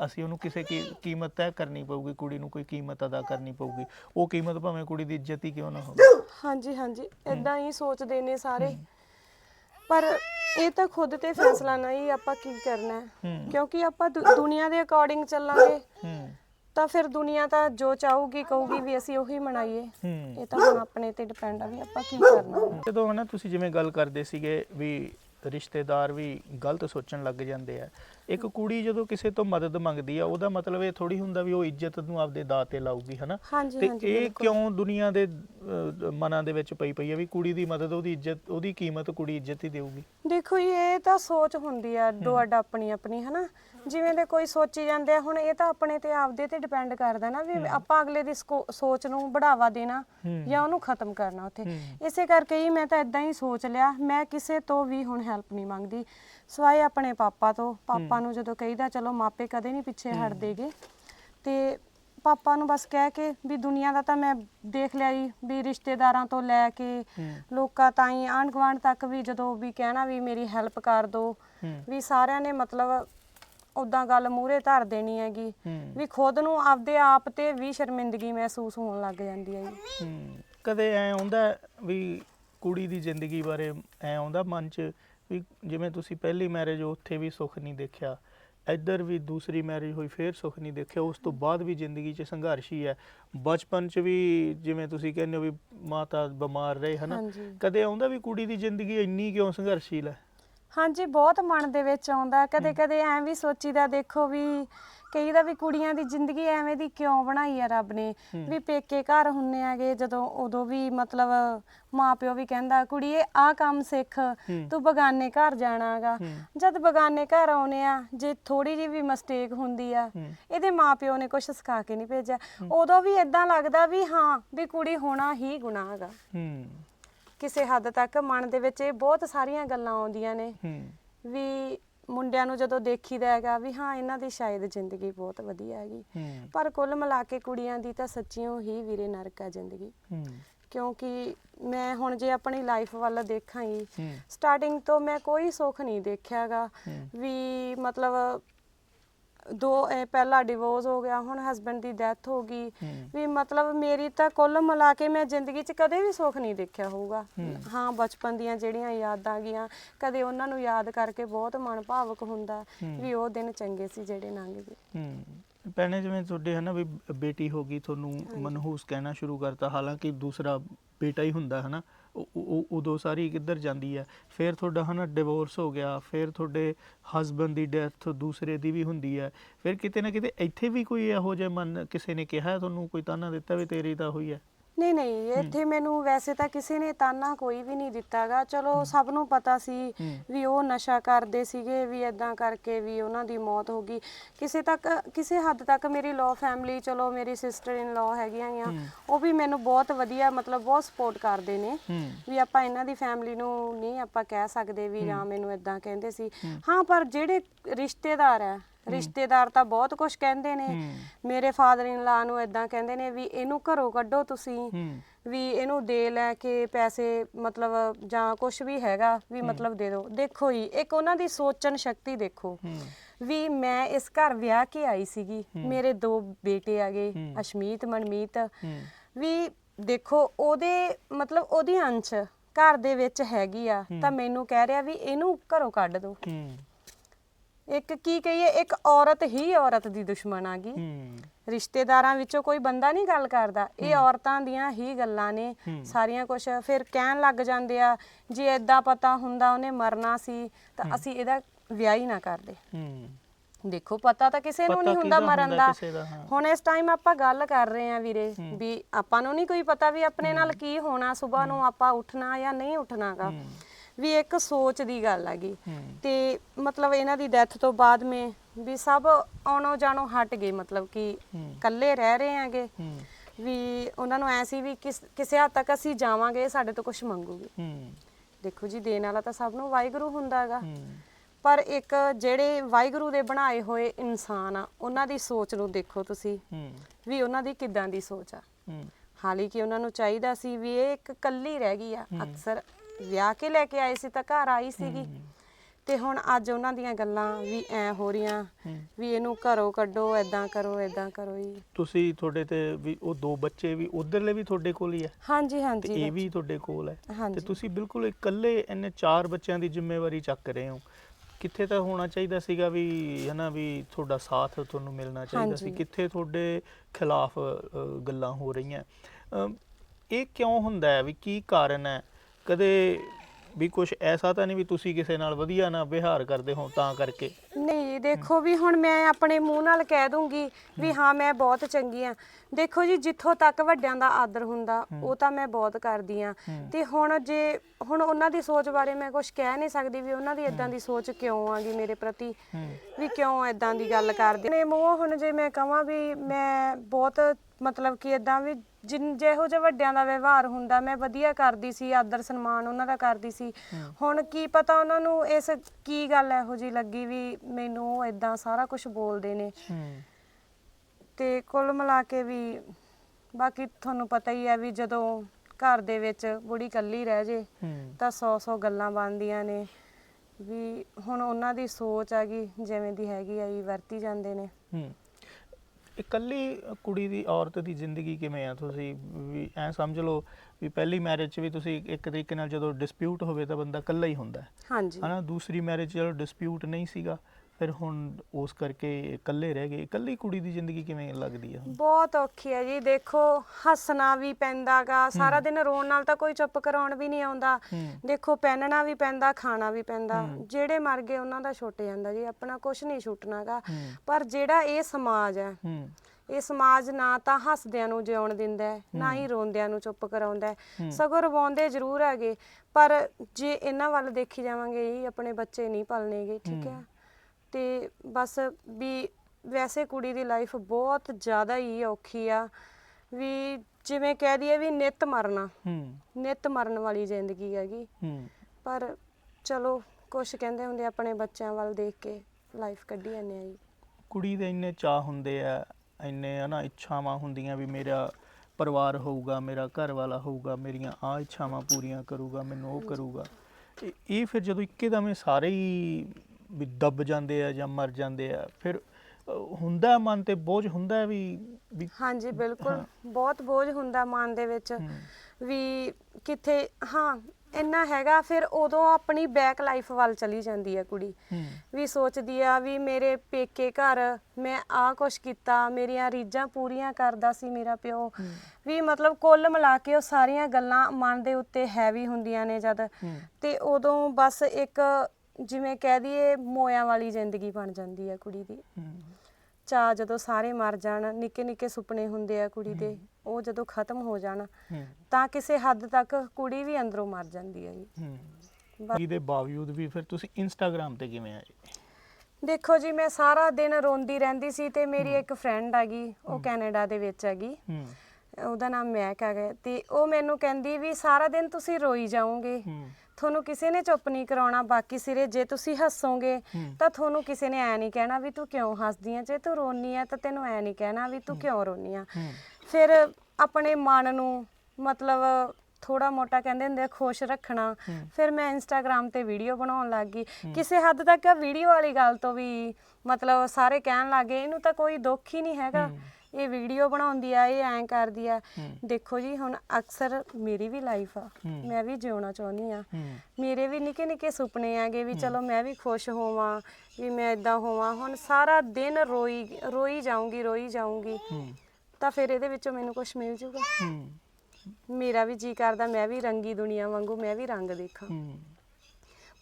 ਅਸੀਂ ਉਹਨੂੰ ਕਿਸੇ ਕੀ ਕੀਮਤ ਤੈਅ ਕਰਨੀ ਪਊਗੀ ਕੁੜੀ ਨੂੰ ਕੋਈ ਕੀਮਤ ਅਦਾ ਕਰਨੀ ਪਊਗੀ। ਉਹ ਕੀਮਤ ਭਾਵੇਂ ਕੁੜੀ ਦੀ ਇੱਜ਼ਤ ਹੀ ਕਿਉਂ ਨਾ ਹੋਵੇ? ਹਾਂਜੀ ਹਾਂਜੀ। ਇਦਾਂ ਹੀ ਸੋਚਦੇ ਨੇ ਸਾਰੇ। ਪਰ ਇਹ ਤਾਂ ਖੁਦ ਤੇ ਫੈਸਲਾ ਨਾ ਹੀ ਆਪਾਂ ਕੀ ਕਰਨਾ ਹੈ? ਹੂੰ। ਕਿਉਂਕਿ ਆਪਾਂ ਦੁ- ਦੁਨੀਆ ਦੇ ਅਕੋਰਡਿੰਗ ਚੱਲਾਂਗੇ। ਹੂੰ। ਤਾਂ ਫਿਰ ਦੁਨੀਆ ਤਾਂ ਜੋ ਚਾਹੂਗੀ ਕਹੂਗੀ ਵੀ ਅਸੀਂ ਉਹੀ ਮਨਾਈਏ। ਹੂੰ। ਇਹ ਤਾਂ ਹੁਣ ਆਪਣੇ ਤੇ ਡਿਪੈਂਡ ਆ ਵੀ ਆਪਾਂ ਕੀ ਕਰਨਾ। ਜਦੋਂ ਹਨਾ ਤੁਸੀਂ ਜਿਵੇਂ ਗੱਲ ਕਰਦੇ ਸੀਗੇ ਵੀ ਰਿਸ਼ਤੇਦਾਰ ਵੀ ਗਲਤ ਸੋਚਣ ਲੱਗ ਜਾਂਦੇ ਆ ਇੱਕ ਕੁੜੀ ਜਦੋਂ ਕਿਸੇ ਤੋਂ ਮਦਦ ਮੰਗਦੀ ਆ ਉਹਦਾ ਮਤਲਬ ਇਹ ਥੋੜੀ ਹੁੰਦਾ ਵੀ ਉਹ ਇੱਜ਼ਤ ਨੂੰ ਆਪਦੇ ਦਾਅ ਤੇ ਲਾਊਗੀ ਹਨਾ? ਹਾਂਜੀ ਤੇ ਹਾਂਜੀ ਇਹ ਬਿਲਕੁਲ। ਕਿਉਂ ਦੁਨੀਆ ਦੇ ਅਹ, ਮਨਾਂ ਦੇ ਵਿੱਚ ਪਈ ਪਈ ਆ ਵੀ ਕੁੜੀ ਦੀ ਮਦਦ ਉਹਦੀ ਇੱਜ਼ਤ ਉਹਦੀ ਕੀਮਤ ਕੁੜੀ ਇੱਜ਼ਤ ਹੀ ਦੇਊਗੀ? ਦੇਖੋ ਜੀ, ਇਹ ਤਾਂ ਸੋਚ ਹੁੰਦੀ ਆ ਅੱਡ ਆਪਣੀ ਆਪਣੀ ਹਨਾ? ਜਿਵੇਂ ਦੇ ਕੋਈ ਸੋਚੀ ਜਾਂਦੇ ਆ ਹੁਣ ਇਹ ਤਾਂ ਆਪਣੇ ਤੇ ਆਪਦੇ ਤੇ ਡਿਪੈਂਡ ਕਰਦਾ ਨਾ ਵੀ ਆਪਾਂ ਅਗਲੇ ਦੀ ਸਕੋ- ਸੋਚ ਨੂੰ ਬੜਾਵਾ ਦੇਣਾ। ਜਾਂ ਉਹਨੂੰ ਖਤਮ ਕਰਨਾ ਉੱਥੇ। ਇਸੇ ਕਰਕੇ ਹੀ ਮੈਂ ਤਾਂ ਇਦਾਂ ਹੀ ਸੋਚ ਲਿਆ ਮੈਂ ਕਿਸੇ ਤੋਂ ਵੀ ਹੁਣ ਹੈਲਪ ਨਹੀਂ ਮੰਗਦੀ। ਸਵਾਏ ਆਪਣੇ ਪਾਪਾ ਤੋਂ ਪਾਪਾ ਨੂੰ ਜਦੋਂ ਕਹੀਦਾ ਚਲੋ ਮਾਪੇ ਕਦੇ ਨਹੀਂ ਪਿੱਛੇ ਹਟਦੇਗੇ। ਤੇ ਪਾਪਾ ਨੂੰ ਬਸ ਕਹਿ ਕੇ ਵੀ ਦੁਨੀਆ ਦਾ ਤਾਂ ਮੈਂ ਦੇਖ ਲਿਆ ਜੀ ਵੀ ਰਿਸ਼ਤੇਦਾਰਾਂ ਤੋਂ ਲੈ ਕੇ। ਲੋਕਾਂ ਤਾਈਂ ਆਂਢ ਗੁਆਂਢ ਤੱਕ ਵੀ ਜਦੋਂ ਵੀ ਕਹਿਣਾ ਵੀ ਮੇਰੀ ਹੈਲਪ ਕਰ ਦੋ ਵੀ ਸਾਰਿਆਂ ਨੇ ਮਤਲਬ ਉਦਾਂ ਗੱਲ ਮੂਹਰੇ ਧਰ ਦੇਣੀ ਹੈਗੀ। ਹੂੰ। ਵੀ ਖੁਦ ਨੂੰ ਆਪਦੇ ਆਪ ਤੇ ਵੀ ਸ਼ਰਮਿੰਦਗੀ ਮਹਿਸੂਸ ਹੋਣ ਲੱਗ ਜਾਂਦੀ ਹੈ ਜੀ। ਹੂੰ ਕਦੇ ਐ ਆਉਂਦਾ ਵੀ ਕੁੜੀ ਦੀ ਜ਼ਿੰਦਗੀ ਬਾਰੇ ਐ ਆਉਂਦਾ ਮਨ 'ਚ ਵੀ ਜਿਵੇਂ ਤੁਸੀਂ ਪਹਿਲੀ ਮੈਰਿਜ ਉੱਥੇ ਵੀ ਸੁੱਖ ਨਹੀਂ ਦੇਖਿਆ ਇੱਧਰ ਵੀ ਦੂਸਰੀ ਮੈਰਿਜ ਹੋਈ ਫੇਰ ਸੁੱਖ ਨਹੀਂ ਦੇਖਿਆ ਉਸ ਤੋਂ ਬਾਅਦ ਵੀ ਜ਼ਿੰਦਗੀ 'ਚ ਸੰਘਰਸ਼ ਹੀ ਹੈ। ਬਚਪਨ 'ਚ ਵੀ ਜਿਵੇਂ ਤੁਸੀਂ ਕਹਿੰਦੇ ਹੋ ਵੀ ਮਾਤਾ ਬਿਮਾਰ ਰਹੇ ਹਨਾ? ਹਾਂਜੀ। ਕਦੇ ਆਉਂਦਾ ਵੀ ਕੁੜੀ ਦੀ ਜ਼ਿੰਦਗੀ ਇੰਨੀ ਕਿਉਂ ਸੰਘਰਸ਼ੀਲ ਹੈ? ਹਾਂਜੀ ਬਹੁਤ ਮਨ ਦੇ ਵਿੱਚ ਆਉਂਦਾ ਕਦੇ ਕਦੇ ਐਂ ਵੀ ਸੋਚੀਦਾ ਦੇਖੋ ਵੀ ਕਈ ਦਾ ਵੀ ਕੁੜੀਆਂ ਦੀ ਜ਼ਿੰਦਗੀ ਐਵੇਂ ਦੀ ਕਿਉਂ ਬਣਾਈ ਆ ਰੱਬ ਨੇ? ਵੀ ਪੇਕੇ ਘਰ ਹੁੰਨੇ ਆਗੇ ਜਦੋਂ ਉਦੋਂ ਵੀ ਮਤਲਬ ਮਾਪਿਓ ਵੀ ਕਹਿੰਦਾ ਕੁੜੀਏ ਆਹ ਕੰਮ ਸਿੱਖ। ਤੂੰ ਬਗਾਨੇ ਘਰ ਜਾਣਾਗਾ। ਜਦ ਬਗਾਨੇ ਘਰ ਆਉਨੇ ਆ ਜੇ ਥੋੜੀ ਜਿਹੀ ਵੀ ਮਿਸਟੇਕ ਹੁੰਦੀ ਆ। ਇਹਦੇ ਮਾਪਿਓ ਨੇ ਕੁਝ ਸਿਖਾ ਕੇ ਨਹੀਂ ਭੇਜਿਆ। ਉਦੋਂ ਵੀ ਇਦਾਂ ਲੱਗਦਾ ਵੀ ਹਾਂ ਵੀ ਕੁੜੀ ਹੋਣਾ ਹੀ ਗੁਨਾਹ ਹੈਗਾ ਹੂੰ। ਕਿਸੇ ਹੱਦ ਤੱਕ ਮਨ ਦੇ ਵਿੱਚ ਇਹ ਬਹੁਤ ਸਾਰੀਆਂ ਗੱਲਾਂ ਆਉਂਦੀਆਂ ਨੇ। ਹੂੰ। ਵੀ ਮੁੰਡਿਆਂ ਨੂੰ ਜਦੋਂ ਦੇਖੀਦਾ ਹੈਗਾ ਵੀ ਹਾਂ ਇਹਨਾਂ ਦੀ ਸ਼ਾਇਦ ਜ਼ਿੰਦਗੀ ਬਹੁਤ ਵਧੀਆ ਹੈਗੀ। ਪਰ ਕੁੱਲ ਮਿਲਾ ਕੇ ਕੁੜੀਆਂ ਦੀ ਤਾਂ ਸੱਚੀਓ ਹੀ ਵੀਰੇ ਨਰਕ ਹੈ ਜ਼ਿੰਦਗੀ। ਕਿਉਂਕਿ ਮੈਂ ਹੁਣ ਜੇ ਆਪਣੀ ਲਾਈਫ ਵੱਲ ਦੇਖਾਂ ਹੀ ਹੂੰ। ਸਟਾਰਟਿੰਗ ਤੋਂ ਮੈਂ ਕੋਈ ਸੁੱਖ ਨਹੀਂ ਦੇਖਿਆਗਾ। ਵੀ ਮਤਲਬ ਦੋ ਇਹ ਪਹਿਲਾ ਡਿਵੋਰਸ ਹੋ ਗਿਆ ਹੁਣ ਹਸਬੰਡ ਦੀ ਡੈਥ ਹੋ ਗਈ। ਵੀ ਮਤਲਬ ਮੇਰੀ ਤਾਂ ਕੁੱਲ ਮਿਲਾ ਕੇ ਮੈਂ ਜ਼ਿੰਦਗੀ 'ਚ ਕਦੇ ਵੀ ਸੁੱਖ ਨਹੀਂ ਦੇਖਿਆ ਹੋਊਗਾ। ਹਾਂ। ਬਚਪਨ ਦੀਆਂ ਜਿਹੜੀਆਂ ਯਾਦਾਂ ਗਈਆਂ ਕਦੇ ਉਹਨਾਂ ਨੂੰ ਯਾਦ ਕਰਕੇ ਬਹੁਤ ਮਨ ਭਾਵਕ ਹੁੰਦਾ ਵੀ ਉਹ ਦਿਨ ਚੰਗੇ ਸੀ ਜਿਹੜੇ ਲੰਘ ਗਏ। ਭੈਣੇ ਜਿਵੇਂ ਤੁਹਾਡੇ ਹਨਾ ਵੀ ਬੇਟੀ ਹੋ ਗਈ ਤੁਹਾਨੂੰ ਮਨਹੂਸ ਕਹਿਣਾ ਸ਼ੁਰੂ ਕਰਤਾ ਹਾਲਾਂਕਿ ਦੂਸਰਾ ਬੇਟਾ ਹੀ ਹੁੰਦਾ ਹਨਾ ਉਹ- ਉਦੋਂ ਸਾਰੀ ਕਿੱਧਰ ਜਾਂਦੀ ਹੈ? ਫਿਰ ਤੁਹਾਡਾ ਹਨਾ ਡਿਵੋਰਸ ਹੋ ਗਿਆ, ਫਿਰ ਤੁਹਾਡੇ ਹਸਬੰਡ ਦੀ ਡੈਥ ਦੂਸਰੇ ਦੀ ਵੀ ਹੁੰਦੀ ਹੈ। ਫਿਰ ਕਿਤੇ ਨਾ ਕਿਤੇ ਇੱਥੇ ਵੀ ਕੋਈ ਇਹੋ ਜਿਹਾ ਮਨ, ਕਿਸੇ ਨੇ ਕਿਹਾ ਤੁਹਾਨੂੰ, ਕੋਈ ਤਾਨਾ ਦਿੱਤਾ ਵੀ ਤੇਰੀ ਤਾਂ ਹੋਈ ਹੈ? ਨਹੀਂ ਨਹੀਂ ਇੱਥੇ ਮੈਨੂੰ ਵੈਸੇ ਤਾਂ ਕਿਸੇ ਨੇ ਤਾਨਾ ਕੋਈ ਵੀ ਨਹੀਂ ਦਿੱਤਾਗਾ। ਚਲੋ ਸਭ ਨੂੰ ਪਤਾ ਸੀ ਹੂੰ। ਵੀ ਉਹ ਨਸ਼ਾ ਕਰਦੇ ਸੀਗੇ ਵੀ ਇਦਾਂ ਕਰਕੇ ਵੀ ਉਹਨਾਂ ਦੀ ਮੌਤ ਹੋ ਗਈ। ਕਿਸੇ ਤੱਕ ਕਿਸੇ ਹੱਦ ਤੱਕ ਮੇਰੀ ਲੋ ਫੈਮਿਲੀ ਚਲੋ ਮੇਰੀ ਸਿਸਟਰ ਇਨ ਲੋ ਹੈਗੀਆਂ ਆ ਹੂੰ। ਉਹ ਵੀ ਮੈਨੂੰ ਬਹੁਤ ਵਧੀਆ ਮਤਲਬ ਬਹੁਤ ਸਪੋਰਟ ਕਰਦੇ ਨੇ। ਹੂੰ। ਵੀ ਆਪਾਂ ਇਹਨਾਂ ਦੀ ਫੈਮਿਲੀ ਨੂੰ ਨਹੀਂ ਆਪਾਂ ਕਹਿ ਸਕਦੇ ਵੀ ਜਾਂ ਮੈਨੂੰ ਇਦਾਂ ਕਹਿੰਦੇ ਸੀ। ਹਾਂ ਪਰ ਜਿਹੜੇ ਰਿਸ਼ਤੇਦਾਰ ਆ ਰਿਸ਼ਤੇਦਾਰ ਤਾਂ ਬਹੁਤ ਕੁਝ ਕਹਿੰਦੇ ਨੇ। ਮੇਰੇ ਫਾਦਰ ਇਨ ਲਾ ਨੂੰ ਇਦਾਂ ਕਹਿੰਦੇ ਨੇ ਵੀ ਇਹਨੂੰ ਘਰੋਂ ਕੱਢੋ ਤੁਸੀਂ। ਵੀ ਇਹਨੂੰ ਦੇ ਲੈ ਕੇ ਪੈਸੇ ਮਤਲਬ ਜਾਂ ਕੁਝ ਵੀ ਹੈਗਾ ਵੀ ਮਤਲਬ ਦੇ ਦਿਓ। ਦੇਖੋ ਜੀ ਇੱਕ ਉਹਨਾਂ ਦੀ ਸੋਚਣ ਸ਼ਕਤੀ ਦੇਖੋ। ਵੀ ਮੈਂ ਇਸ ਘਰ ਵਿਆਹ ਕੇ ਆਈ ਸੀਗੀ। ਮੇਰੇ ਦੋ ਬੇਟੇ ਹੂੰ। ਅਸ਼ਮੀਤ ਮਨਮੀਤ। ਵੀ ਦੇਖੋ ਉਹਦੇ ਮਤਲਬ ਉਹਦੀ ਅੰਸ਼ ਘਰ ਦੇ ਵਿੱਚ ਹੈਗੀ ਆ। ਤਾਂ ਮੈਨੂੰ ਕਹਿ ਰਿਹਾ ਵੀ ਇਹਨੂੰ ਘਰੋਂ ਕੱਢ ਦਿਓ। ਇੱਕ ਕੀ ਕਹੀਏ ਇੱਕ ਔਰਤ ਹੀ ਔਰਤ ਦੀ ਦੁਸ਼ਮਣ ਆ ਗਈ। ਹੂੰ। ਰਿਸ਼ਤੇਦਾਰਾਂ ਵਿੱਚੋਂ ਕੋਈ ਬੰਦਾ ਨਹੀਂ ਗੱਲ ਕਰਦਾ। ਇਹ ਔਰਤਾਂ ਦੀਆਂ ਹੀ ਗੱਲਾਂ ਨੇ। ਸਾਰੀਆਂ ਕੁਝ ਫਿਰ ਕਹਿਣ ਲੱਗ ਜਾਂਦੇ ਆ ਜੇ ਐਦਾਂ ਪਤਾ ਹੁੰਦਾ ਉਹਨੇ ਮਰਨਾ ਸੀ ਤਾਂ ਅਸੀਂ ਇਹਦਾ ਵਿਆਹ ਹੀ ਨਾ ਕਰਦੇ। ਹੂੰ। ਦੇਖੋ ਪਤਾ ਤਾਂ ਕਿਸੇ ਨੂੰ ਨਹੀਂ ਹੁੰਦਾ ਮਰਨ ਦਾ। ਹੁਣ ਇਸ ਟਾਈਮ ਆਪਾਂ ਗੱਲ ਕਰ ਰਹੇ ਆ ਵੀਰੇ ਵੀ ਆਪਾਂ ਨੂੰ ਨਹੀਂ ਕੋਈ ਪਤਾ ਵੀ ਆਪਣੇ ਨਾਲ ਕੀ ਹੋਣਾ ਸਵੇਰ ਨੂੰ ਆਪਾਂ ਉੱਠਣਾ ਜਾਂ ਨਹੀਂ ਉੱਠਣਾਗਾ। ਵੀ ਇੱਕ ਸੋਚ ਦੀ ਗੱਲ ਹੈਗੀ। ਤੇ ਮਤਲਬ ਇਹਨਾਂ ਦੀ ਡੈਥ ਤੋਂ ਬਾਅਦ ਮੈਂ ਵੀ ਸਭ ਆਉਣੋ ਜਾਣੋ ਹਟ ਗਏ ਮਤਲਬ ਕਿ। ਇਕੱਲੇ ਰਹਿ ਰਹੇ ਆਂਗੇ ਵੀ ਉਹਨਾਂ ਨੂੰ ਐ ਸੀ ਵੀ ਕਿਸ ਹੱਦ ਤੱਕ ਅਸੀਂ ਜਾਵਾਂਗੇ ਸਾਡੇ ਤੋਂ ਕੁਝ ਮੰਗੂਗੇ। ਦੇਖੋ ਜੀ ਦੇਣ ਵਾਲਾ ਤਾਂ ਸਭ ਨੂੰ ਵਾਹਿਗੁਰੂ ਹੁੰਦਾ ਹੈਗਾ। ਪਰ ਇੱਕ ਜਿਹੜੇ ਵਾਹਿਗੁਰੂ ਦੇ ਬਣਾਏ ਹੋਏ ਇਨਸਾਨ ਆ ਉਹਨਾਂ ਦੀ ਸੋਚ ਨੂੰ ਦੇਖੋ ਤੁਸੀਂ। ਵੀ ਉਹਨਾਂ ਦੀ ਕਿੱਦਾਂ ਦੀ ਸੋਚ ਆ। ਹੂੰ। ਹਾਲਾਂਕਿ ਉਹਨਾਂ ਨੂੰ ਚਾਹੀਦਾ ਸੀ ਵੀ ਇਹ ਇੱਕ ਕੱਲੀ ਰਹਿ ਗਈ ਆ ਅਕਸਰ ਵਿਆਹ ਕੇ ਲੈ ਕੇ ਆਏ ਸੀ ਤਾਂ ਘਰ ਆਈ ਸੀਗੀ। ਤੇ ਹੁਣ ਅੱਜ ਉਹਨਾਂ ਦੀਆਂ ਗੱਲਾਂ ਵੀ ਐ ਹੋ ਰਹੀਆਂ। ਵੀ ਇਹਨੂੰ ਘਰੋਂ ਕੱਢੋ ਐਦਾਂ ਕਰੋ ਐਦਾਂ ਕਰੋ ਜੀ। ਤੁਸੀਂ ਤੁਹਾਡੇ ਤੇ ਵੀ ਉਹ ਦੋ ਬੱਚੇ ਵੀ ਉਧਰਲੇ ਵੀ ਤੁਹਾਡੇ ਕੋਲ ਹੀ ਹੈ ਹਾਂਜੀ ਤੇ ਹਾਂਜੀ ਇਹ ਵੀ ਤੁਹਾਡੇ ਕੋਲ ਹੈ? ਤੇ ਤੁਸੀਂ ਬਿਲਕੁਲ ਇਕੱਲੇ ਇੰਨੇ ਚਾਰ ਬੱਚਿਆਂ ਦੀ ਜ਼ਿੰਮੇਵਾਰੀ ਚੱਕ ਰਹੇ ਹੋ। ਕਿੱਥੇ ਤਾਂ ਹੋਣਾ ਚਾਹੀਦਾ ਸੀਗਾ ਵੀ ਹਨਾ ਵੀ ਤੁਹਾਡਾ ਸਾਥ ਤੁਹਾਨੂੰ ਮਿਲਣਾ ਚਾਹੀਦਾ ਸੀ। ਹਾਂਜੀ। ਕਿੱਥੇ ਤੁਹਾਡੇ ਖਿਲਾਫ ਅ, ਗੱਲਾਂ ਹੋ ਰਹੀਆਂ? ਇਹ ਕਿਉਂ ਹੁੰਦਾ ਹੈ ਵੀ ਕੀ ਕਾਰਨ ਹੈ ਕਦੇ ਵੀ ਕੁਝ ਐਸਾ ਤਾਂ ਨਹੀਂ ਵੀ ਤੁਸੀਂ ਕਿਸੇ ਨਾਲ ਵਧੀਆ ਨਾ ਵਿਹਾਰ ਕਰਦੇ ਹੋ ਤਾਂ ਕਰਕੇ? ਨਹੀਂ ਦੇਖੋ ਵੀ ਹੁਣ ਮੈਂ ਆਪਣੇ ਮੂੰਹ ਨਾਲ ਕਹਿ ਦੂੰਗੀ ਵੀ ਹਾਂ ਮੈਂ ਬਹੁਤ ਚੰਗੀ ਆ। ਦੇਖੋ ਜੀ ਜਿੱਥੋਂ ਤੱਕ ਵੱਡਿਆਂ ਦਾ ਆਦਰ ਹੁੰਦਾ ਉਹ ਤਾਂ ਮੈਂ ਬਹੁਤ ਕਰਦੀ ਆ। ਤੇ ਹੁਣ ਜੇ ਹੁਣ ਉਹਨਾਂ ਦੀ ਸੋਚ ਬਾਰੇ ਮੈਂ ਕੁਝ ਕਹਿ ਨਹੀਂ ਸਕਦੀ ਵੀ ਉਹਨਾਂ ਦੀ ਇਦਾਂ ਦੀ ਸੋਚ ਕਿਉਂ ਆ ਗਈ ਮੇਰੇ ਪ੍ਰਤੀ? ਵੀ ਕਿਉਂ ਇਦਾਂ ਦੀ ਗੱਲ ਕਰਦੇ? ਨੇ ਮੂੰਹ ਹੁਣ ਜੇ ਮੈਂ ਕਹਾਂ ਵੀ ਮੈਂ ਬਹੁਤ ਮਤਲਬ ਕਿ ਇਦਾਂ ਵੀ ਜਿਨ ਜਿਹੋ ਜਿਹੇ ਵੱਡਿਆਂ ਦਾ ਵਿਵਹਾਰ ਹੁੰਦਾ ਮੈਂ ਵਧੀਆ ਕਰਦੀ ਸੀ ਆਦਰ ਸਨਮਾਨ ਉਹਨਾਂ ਦਾ ਕਰਦੀ ਸੀ। ਹੁਣ ਕੀ ਪਤਾ ਉਹਨਾਂ ਨੂੰ ਇਸ ਕੀ ਗੱਲ ਇਹੋ ਜੀ ਲੱਗੀ ਵੀ ਮੈਨੂੰ ਇਦਾਂ ਸਾਰਾ ਕੁਝ ਬੋਲਦੇ ਨੇ। ਤੇ ਕੁੱਲ ਮਿਲਾ ਕੇ ਵੀ ਬਾਕੀ ਤੁਹਾਨੂੰ ਪਤਾ ਹੀ ਹੈ ਵੀ ਜਦੋਂ ਘਰ ਦੇ ਵਿੱਚ ਬੁੜੀ ਇਕੱਲੀ ਰਹਿ ਜੇ ਤਾਂ 100-100 ਗੱਲਾਂ ਬਣਦੀਆਂ ਨੇ। ਵੀ ਹੁਣ ਉਹਨਾਂ ਦੀ ਸੋਚ ਆ ਗਈ ਜਿਵੇਂ ਦੀ ਹੈਗੀ ਆ ਜੀ ਵਰਤੀ ਜਾਂਦੇ ਨੇ। ਹੂੰ। ਇਕੱਲੀ ਕੁੜੀ ਦੀ ਔਰਤ ਦੀ ਜ਼ਿੰਦਗੀ ਕਿਵੇਂ ਆ? ਤੁਸੀਂ ਵੀ ਐ ਸਮਝ ਲਓ ਵੀ ਪਹਿਲੀ ਮੈਰਿਜ 'ਚ ਵੀ ਤੁਸੀਂ ਇੱਕ ਤਰੀਕੇ ਨਾਲ ਜਦੋਂ ਡਿਸਪਿਊਟ ਹੋਵੇ ਤਾਂ ਬੰਦਾ ਇਕੱਲਾ ਹੀ ਹੁੰਦਾ ਹੈ। ਹਾਂਜੀ। ਹਨਾ? ਦੂਸਰੀ ਮੈਰਿਜ ਚਲੋ ਡਿਸਪਿਊਟ ਨਹੀਂ ਸੀਗਾ ਫਿਰ ਹੁਣ ਉਸ ਕਰਕੇ ਇਕੱਲੇ ਰਹਿ ਗਏ। ਇਕੱਲੀ ਕੁੜੀ ਦੀ ਜ਼ਿੰਦਗੀ ਕਿਵੇਂ ਲੱਗਦੀ ਆ ਬਹੁਤ ਔਖੀ ਹੈ ਜੀ। ਦੇਖੋ ਹੱਸਣਾ ਵੀ ਪੈਂਦਾਗਾ। ਸਾਰਾ ਦਿਨ ਰੋਣ ਨਾਲ ਤਾਂ ਕੋਈ ਚੁੱਪ ਕਰਾਉਣ ਵੀ ਨਹੀਂ ਆਉਂਦਾ। ਦੇਖੋ ਪਹਿਨਣਾ ਵੀ ਪੈਂਦਾ ਖਾਣਾ ਵੀ ਪੈਂਦਾ। ਜਿਹੜੇ ਮਰ ਗਏ ਉਹਨਾਂ ਦਾ ਛੁੱਟ ਜਾਂਦਾ ਜੀ। ਆਪਣਾ ਕੁਝ ਨਹੀਂ ਛੁੱਟਣਾਗਾ। ਪਰ ਜਿਹੜਾ ਇਹ ਸਮਾਜ ਹੈ। ਇਹ ਸਮਾਜ ਨਾ ਤਾਂ ਹੱਸਦਿਆਂ ਨੂੰ ਜਿਉਣ ਦਿੰਦਾ ਹੈ ਨਾ ਹੀ ਰੋਂਦਿਆਂ ਨੂੰ ਚੁੱਪ ਕਰਾਉਂਦਾ ਹੈ। ਸਗੋਂ ਰਵਾਉਂਦੇ ਜ਼ਰੂਰ ਹੈਗੇ। ਪਰ ਜੇ ਇਹਨਾਂ ਵੱਲ ਦੇਖੀ ਜਾਵਾਂਗੇ ਇਹ ਆਪਣੇ ਬੱਚੇ ਨਹੀਂ ਪਲਣੇਗੇ ਠੀਕ ਹੂੰ। ਤੇ ਬਸ ਵੀ ਵੈਸੇ ਕੁੜੀ ਦੀ ਲਾਈਫ ਬਹੁਤ ਜ਼ਿਆਦਾ ਹੀ ਔਖੀ ਆ। ਵੀ ਜਿਵੇਂ ਕਹਿ ਦਈਏ ਵੀ ਨਿਤ ਮਰਨਾ ਹੂੰ। ਨਿਤ ਮਰਨ ਵਾਲੀ ਜ਼ਿੰਦਗੀ ਹੈਗੀ। ਹੂੰ। ਪਰ ਚਲੋ ਕੁਛ ਕਹਿੰਦੇ ਹੁੰਦੇ ਆਪਣੇ ਬੱਚਿਆਂ ਵੱਲ ਦੇਖ ਕੇ ਲਾਈਫ ਕੱਢੀ ਜਾਂਦੇ ਆ ਜੀ। ਕੁੜੀ ਦੇ ਇੰਨੇ ਚਾਹ ਹੁੰਦੇ ਆ ਇੰਨੇ ਹਨਾ ਇੱਛਾਵਾਂ ਹੁੰਦੀਆਂ ਵੀ ਮੇਰਾ ਪਰਿਵਾਰ ਹੋਊਗਾ ਮੇਰਾ ਘਰ ਵਾਲਾ ਹੋਊਗਾ ਮੇਰੀਆਂ ਆ ਇੱਛਾਵਾਂ ਪੂਰੀਆਂ ਕਰੂਗਾ ਮੈਨੂੰ ਉਹ ਕਰੂਗਾ। ਇਹ- ਇਹ ਫਿਰ ਜਦੋਂ ਇੱਕੇ ਦਮੇ ਸਾਰੇ ਹੀ ਵੀ ਦੱਬ ਜਾਂਦੇ ਆ ਜਾਂ ਮਰ ਜਾਂਦੇ ਆ ਫਿਰ ਹੁੰਦਾ ਮਨ ਤੇ ਬੋਝ ਹੁੰਦਾ ਵੀ ਵੀ ਹਾਂਜੀ ਬਿਲਕੁਲ। ਬਹੁਤ ਬੋਝ ਹੁੰਦਾ ਮਨ ਦੇ ਵਿੱਚ ਵੀ ਕਿੱਥੇ ਹਾਂ ਇੰਨਾ ਹੈਗਾ ਫਿਰ ਉਦੋਂ ਆਪਣੀ ਬੈਕ ਲਾਈਫ ਵੱਲ ਚਲੀ ਜਾਂਦੀ ਹੈ ਕੁੜੀ। ਵੀ ਸੋਚਦੀ ਆ ਵੀ ਮੇਰੇ ਪੇਕੇ ਘਰ ਮੈਂ ਆ ਕੁਛ ਕੀਤਾ ਮੇਰੀਆਂ ਰੀਝਾਂ ਪੂਰੀਆਂ ਕਰਦਾ ਸੀ ਮੇਰਾ ਪਿਓ। ਵੀ ਮਤਲਬ ਕੁੱਲ ਮਿਲਾ ਕੇ ਉਹ ਸਾਰੀਆਂ ਗੱਲਾਂ ਮਨ ਦੇ ਉੱਤੇ ਹੈਵੀ ਹੁੰਦੀਆਂ ਨੇ ਜਦ। ਤੇ ਉਦੋਂ ਬਸ ਇੱਕ ਜਿਵੇਂ ਕਹਿ ਦਈਏ ਮੋਇਆਂ ਵਾਲੀ ਜ਼ਿੰਦਗੀ ਬਣ ਜਾਂਦੀ ਹੈ ਕੁੜੀ ਦੀ। ਚਾਹ ਜਦੋਂ ਸਾਰੇ ਮਰ ਜਾਣ ਨਿੱਕੇ ਨਿੱਕੇ ਸੁਪਨੇ ਹੁੰਦੇ ਆ ਕੁੜੀ ਦੇ ਉਹ ਜਦੋਂ ਖਤਮ ਹੋ ਜਾਣ ਤਾਂ ਕਿਸੇ ਹੱਦ ਤੱਕ ਕੁੜੀ ਵੀ ਅੰਦਰੋਂ ਮਰ ਜਾਂਦੀ ਹੈ ਜੀ। ਹੂੰ। ਬਸ- ਇਹਦੇ ਬਾਵਜੂਦ ਵੀ ਫਿਰ ਤੁਸੀਂ ਇੰਸਟਾਗ੍ਰam ਤੇ ਕਿਵੇਂ ਆਏ ਦੇਖੋ ਜੀ ਮੈਂ ਸਾਰਾ ਦਿਨ ਰੋਂਦੀ ਰਹਿੰਦੀ ਸੀ ਤੇ ਮੇਰੀ ਇੱਕ ਫਰੈਂਡ ਹੈਗੀ ਉਹ ਕੈਨੇਡਾ ਦੇ ਵਿੱਚ ਹੈਗੀ ਹੂੰ। ਉਹਦਾ ਨਾਮ ਮੈਕ ਹੈਗਾ ਤੇ ਉਹ ਮੈਨੂੰ ਕਹਿੰਦੀ ਵੀ ਸਾਰਾ ਦਿਨ ਤੁਸੀਂ ਰੋਈ ਜਾਓਗੇ। ਹੂੰ। ਤੁਹਾਨੂੰ ਕਿਸੇ ਨੇ ਚੁੱਪ ਨਹੀਂ ਕਰਾਉਣਾ ਬਾਕੀ ਸਿਰੇ ਜੇ ਤੁਸੀਂ ਹੱਸੋਗੇ। ਤਾਂ ਤੁਹਾਨੂੰ ਕਿਸੇ ਨੇ ਐ ਨਹੀਂ ਕਹਿਣਾ ਵੀ ਤੂੰ ਕਿਉਂ ਹੱਸਦੀ ਆ। ਜੇ ਤੂੰ ਰੋਨੀ ਆ ਤਾਂ ਤੈਨੂੰ ਐ ਨਹੀਂ ਕਹਿਣਾ ਵੀ ਤੂੰ ਕਿਉਂ ਰੋਨੀ ਆ। ਫਿਰ ਆਪਣੇ ਮਨ ਨੂੰ ਮਤਲਬ ਥੋੜਾ ਮੋਟਾ ਕਹਿੰਦੇ ਹੁੰਦੇ ਆ ਖੁਸ਼ ਰੱਖਣਾ। ਫਿਰ ਮੈਂ ਇੰਸਟਾਗ੍ਰam ਤੇ ਵੀਡੀਓ ਬਣਾਉਣ ਲੱਗ ਗਈ। ਕਿਸੇ ਹੱਦ ਤੱਕ ਵੀਡੀਓ ਵਾਲੀ ਗੱਲ ਤੋਂ ਵੀ ਮਤਲਬ ਸਾਰੇ ਕਹਿਣ ਲੱਗੇ ਇਹਨੂੰ ਤਾਂ ਕੋਈ ਦੁੱਖ ਹੀ ਨਹੀਂ ਹੈਗਾ। ਇਹ ਵੀਡੀਓ ਬਣਾਉਂਦੀ ਆ ਇਹ ਐਂ ਕਰਦੀ ਆ। ਦੇਖੋ ਜੀ ਹੁਣ ਅਕਸਰ ਮੇਰੀ ਵੀ ਲਾਈਫ ਆ। ਮੈਂ ਵੀ ਜਿਉਣਾ ਚਾਹੁੰਦੀ ਆ। ਮੇਰੇ ਵੀ ਨਿੱਕੇ ਨਿੱਕੇ ਸੁਪਨੇ ਆਗੇ ਵੀ ਚਲੋ ਮੈਂ ਵੀ ਖੁਸ਼ ਹੋਵਾਂ ਵੀ ਮੈਂ ਇਦਾਂ ਹੋਵਾਂ। ਹੁਣ ਸਾਰਾ ਦਿਨ ਰੋਈ ਰੋਈ ਜਾਊਂਗੀ ਰੋਈ ਜਾਊਂਗੀ। ਤਾਂ ਫਿਰ ਇਹਦੇ ਵਿੱਚੋਂ ਮੈਨੂੰ ਕੁਝ ਮਿਲ ਜੂਗਾ। ਮੇਰਾ ਵੀ ਜੀ ਕਰਦਾ ਮੈਂ ਵੀ ਰੰਗੀ ਦੁਨੀਆ ਵਾਂਗੂ ਮੈਂ ਵੀ ਰੰਗ ਦੇਖਾਂ।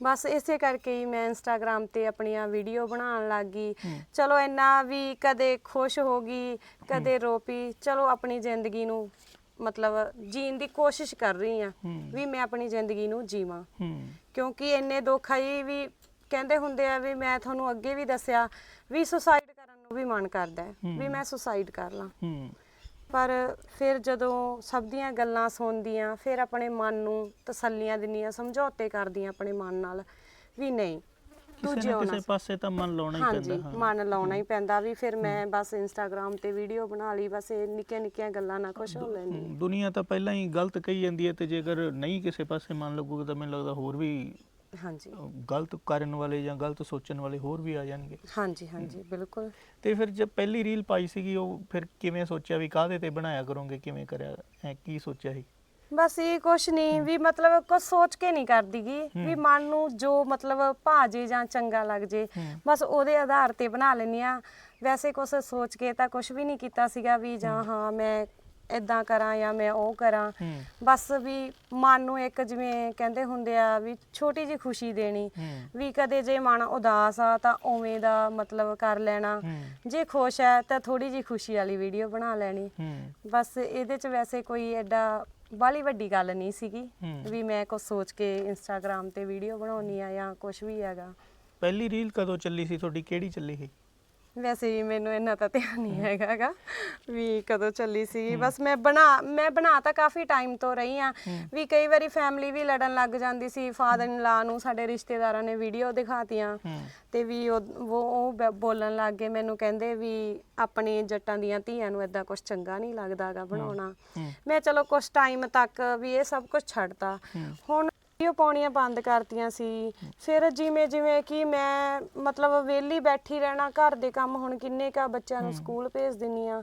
ਬਸ ਇਸੇ ਕਰਕੇ ਹੀ ਮੈਂ ਇੰਸਟਾਗ੍ਰam ਤੇ ਆਪਣੀਆਂ ਵੀਡੀਓ ਬਣਾਉਣ ਲੱਗ ਗਈ। ਚਲੋ ਇੰਨਾ ਵੀ ਕਦੇ ਖੁਸ਼ ਹੋ ਗਈ ਕਦੇ ਰੋ ਪਈ ਚਲੋ ਆਪਣੀ ਜ਼ਿੰਦਗੀ ਨੂੰ ਮਤਲਬ ਜੀਣ ਦੀ ਕੋਸ਼ਿਸ਼ ਕਰ ਰਹੀ ਆ। ਵੀ ਮੈਂ ਆਪਣੀ ਜ਼ਿੰਦਗੀ ਨੂੰ ਜੀਵਾਂ ਕਿਉਂਕਿ ਇੰਨੇ ਦੁੱਖ ਆਈ ਵੀ ਕਹਿੰਦੇ ਹੁੰਦੇ ਆ ਵੀ ਮੈਂ ਤੁਹਾਨੂੰ ਅੱਗੇ ਵੀ ਦੱਸਿਆ ਵੀ ਸੁਸਾਈਡ ਕਰਨ ਨੂੰ ਵੀ ਮਨ ਕਰਦਾ। ਵੀ ਮੈਂ ਸੁਸਾਈਡ ਕਰ ਲਾਂ ਪਰ ਫਿਰ ਜਦੋਂ ਸਭ ਦੀਆਂ ਗੱਲਾਂ ਸੁਣਦੀਆਂ ਫਿਰ ਆਪਣੇ ਮਨ ਨੂੰ ਤਸੱਲੀਆਂ ਦਿੰਦੀਆਂ ਸਮਝੌਤੇ ਕਰਦੀਆਂ ਆਪਣੇ ਮਨ ਨਾਲ ਵੀ ਨਹੀਂ ਤੂੰ ਕਿਸੇ ਨਾ ਜਿਉਣਾ ਕਿਸੇ ਪਾਸੇ ਤਾਂ ਮਨ ਲਾਉਣਾ ਹੀ ਹਾਂਜੀ ਪੈਂਦਾ ਹਾਂ। ਮਨ ਲਾਉਣਾ ਹੀ ਪੈਂਦਾ ਵੀ ਫਿਰ ਮੈਂ ਬਸ ਇੰਸਟਾਗ੍ਰam ਤੇ ਵੀਡੀਓ ਬਣਾ ਲਈ ਬਸ ਇਹ ਨਿੱਕੀਆਂ ਨਿੱਕੀਆਂ ਗੱਲਾਂ ਨਾਲ ਖੁਸ਼ ਹੋ ਹਮ, ਦੁਨੀਆ ਤਾਂ ਪਹਿਲਾਂ ਹੀ ਗਲਤ ਕਹੀ ਜਾਂਦੀ ਹੈ ਤੇ ਜੇਕਰ ਨਹੀਂ ਕਿਸੇ ਪਾਸੇ ਮਨ ਲੱਗੂਗਾ ਤਾਂ ਮੈਨੂੰ ਲੱਗਦਾ ਹੋਰ ਵੀ ਹਾਂਜੀ। ਅਹ ਗਲਤ ਕਰਨ ਵਾਲੇ ਜਾਂ ਗਲਤ ਸੋਚਣ ਵਾਲੇ ਹੋਰ ਵੀ ਆ ਜਾਣਗੇ। ਹਾਂਜੀ ਹਾਂਜੀ ਬਿਲਕੁਲ। ਤੇ ਫਿਰ ਜਦ ਪਹਿਲੀ ਰੀਲ ਪਾਈ ਸੀਗੀ ਉਹ ਫਿਰ ਕਿਵੇਂ ਸੋਚਿਆ ਵੀ ਕਾਹਦੇ ਤੇ ਬਣਾਇਆ ਕਰੋਗੇ ਕਿਵੇਂ ਕਰਿਆ ਐ ਕੀ ਸੋਚਿਆ ਸੀ? ਬਸ ਇਹ ਕੁਛ ਨਹੀਂ ਵੀ ਮਤਲਬ ਕੁਛ ਸੋਚ ਕੇ ਨਹੀਂ ਕਰਦੀਗੀ ਵੀ ਮਨ ਨੂੰ ਜੋ ਮਤਲਬ ਭਾਜੇ ਜਾਂ ਚੰਗਾ ਲੱਗ ਜੇ ਹੂੰ। ਬਸ ਉਹਦੇ ਆਧਾਰ ਤੇ ਬਣਾ ਲੈਂਦੀ ਆ ਵੈਸੇ ਕੁਛ ਸੋਚ ਕੇ ਤਾਂ ਕੁਛ ਵੀ ਨਹੀਂ ਕੀਤਾ ਸੀਗਾ ਵੀ ਜਾਂ ਹਾਂ ਮੈਂ ਇਦਾਂ ਕਰਾਂ ਜਾਂ ਮੈਂ ਉਹ ਕਰਾਂ। ਬਸ ਵੀ ਮਨ ਨੂੰ ਇੱਕ ਜਿਵੇਂ ਕਹਿੰਦੇ ਹੁੰਦੇ ਆ ਵੀ ਛੋਟੀ ਜੀ ਖੁਸ਼ੀ ਦੇਣੀ। ਵੀ ਕਦੇ ਜੇ ਮਨ ਉਦਾਸ ਆ ਤਾਂ ਉਵੇਂ ਦਾ ਮਤਲਬ ਕਰ ਲੈਣਾ। ਜੇ ਖੁਸ਼ ਹੈ ਤਾਂ ਥੋੜੀ ਜੀ ਖੁਸ਼ੀ ਵਾਲੀ ਵੀਡੀਓ ਬਣਾ ਲੈਣੀ। ਬਸ ਇਹਦੇ ਚ ਵੈਸੇ ਕੋਈ ਐਡਾ ਬਾਲੀ ਵੱਡੀ ਗੱਲ ਨਹੀਂ ਸੀਗੀ। ਵੀ ਮੈਂ ਕੁਝ ਸੋਚ ਕੇ ਇੰਸਟਾਗ੍ਰam ਤੇ ਵੀਡੀਓ ਬਣਾਉਣੀ ਆ ਜਾਂ ਕੁਝ ਵੀ ਹੈਗਾ। ਪਹਿਲੀ ਰੀਲ ਕਦੋਂ ਚੱਲੀ ਸੀ? ਤੁਹਾਡੀ ਕਿਹੜੀ ਚੱਲੀ ਸੀ? ਵੈਸੇ ਵੀ ਮੈਨੂੰ ਇੰਨਾ ਤਾਂ ਧਿਆਨ ਨਹੀਂ ਹੈਗਾਗਾ ਵੀ ਕਦੋਂ ਚੱਲੀ ਸੀ। ਬਸ ਮੈਂ ਬਣਾ ਮੈਂ ਬਣਾ ਤਾਂ ਕਾਫੀ ਟਾਈਮ ਤੋਂ ਰਹੀ ਆ। ਵੀ ਕਈ ਵਾਰੀ ਫੈਮਿਲੀ ਵੀ ਲੜਨ ਲੱਗ ਜਾਂਦੀ ਸੀ ਫਾਦਰ ਇਨ ਲਾ ਨੂੰ ਸਾਡੇ ਰਿਸ਼ਤੇਦਾਰਾਂ ਨੇ ਵੀਡੀਓ ਦਿਖਾਤੀਆਂ ਤੇ ਵੀ ਉਹ ਉਹ- ਬੋਲਣ ਲੱਗ ਗਏ ਮੈਨੂੰ ਕਹਿੰਦੇ ਵੀ ਆਪਣੇ ਜੱਟਾਂ ਦੀਆਂ ਧੀਆਂ ਨੂੰ ਇਦਾਂ ਕੁਝ ਚੰਗਾ ਨਹੀਂ ਲੱਗਦਾਗਾ ਬਣਾਉਣਾ। ਮੈਂ ਚਲੋ ਕੁਝ ਟਾਈਮ ਤੱਕ ਵੀ ਇਹ ਸਭ ਕੁਝ ਛੱਡਤਾ। ਹੁਣ ਵੀਡੀਓ ਪਾਉਣੀਆਂ ਬੰਦ ਕਰਤੀਆਂ ਸੀ। ਫਿਰ ਜਿਵੇਂ ਜਿਵੇਂ ਕਿ ਮੈਂ ਮਤਲਬ ਵਿਹਲੀ ਬੈਠੀ ਰਹਿਣਾ ਘਰ ਦੇ ਕੰਮ ਹੁਣ ਕਿੰਨੇ ਕਾ ਬੱਚਿਆਂ ਨੂੰ ਸਕੂਲ ਭੇਜ ਦਿੰਨੀ ਆ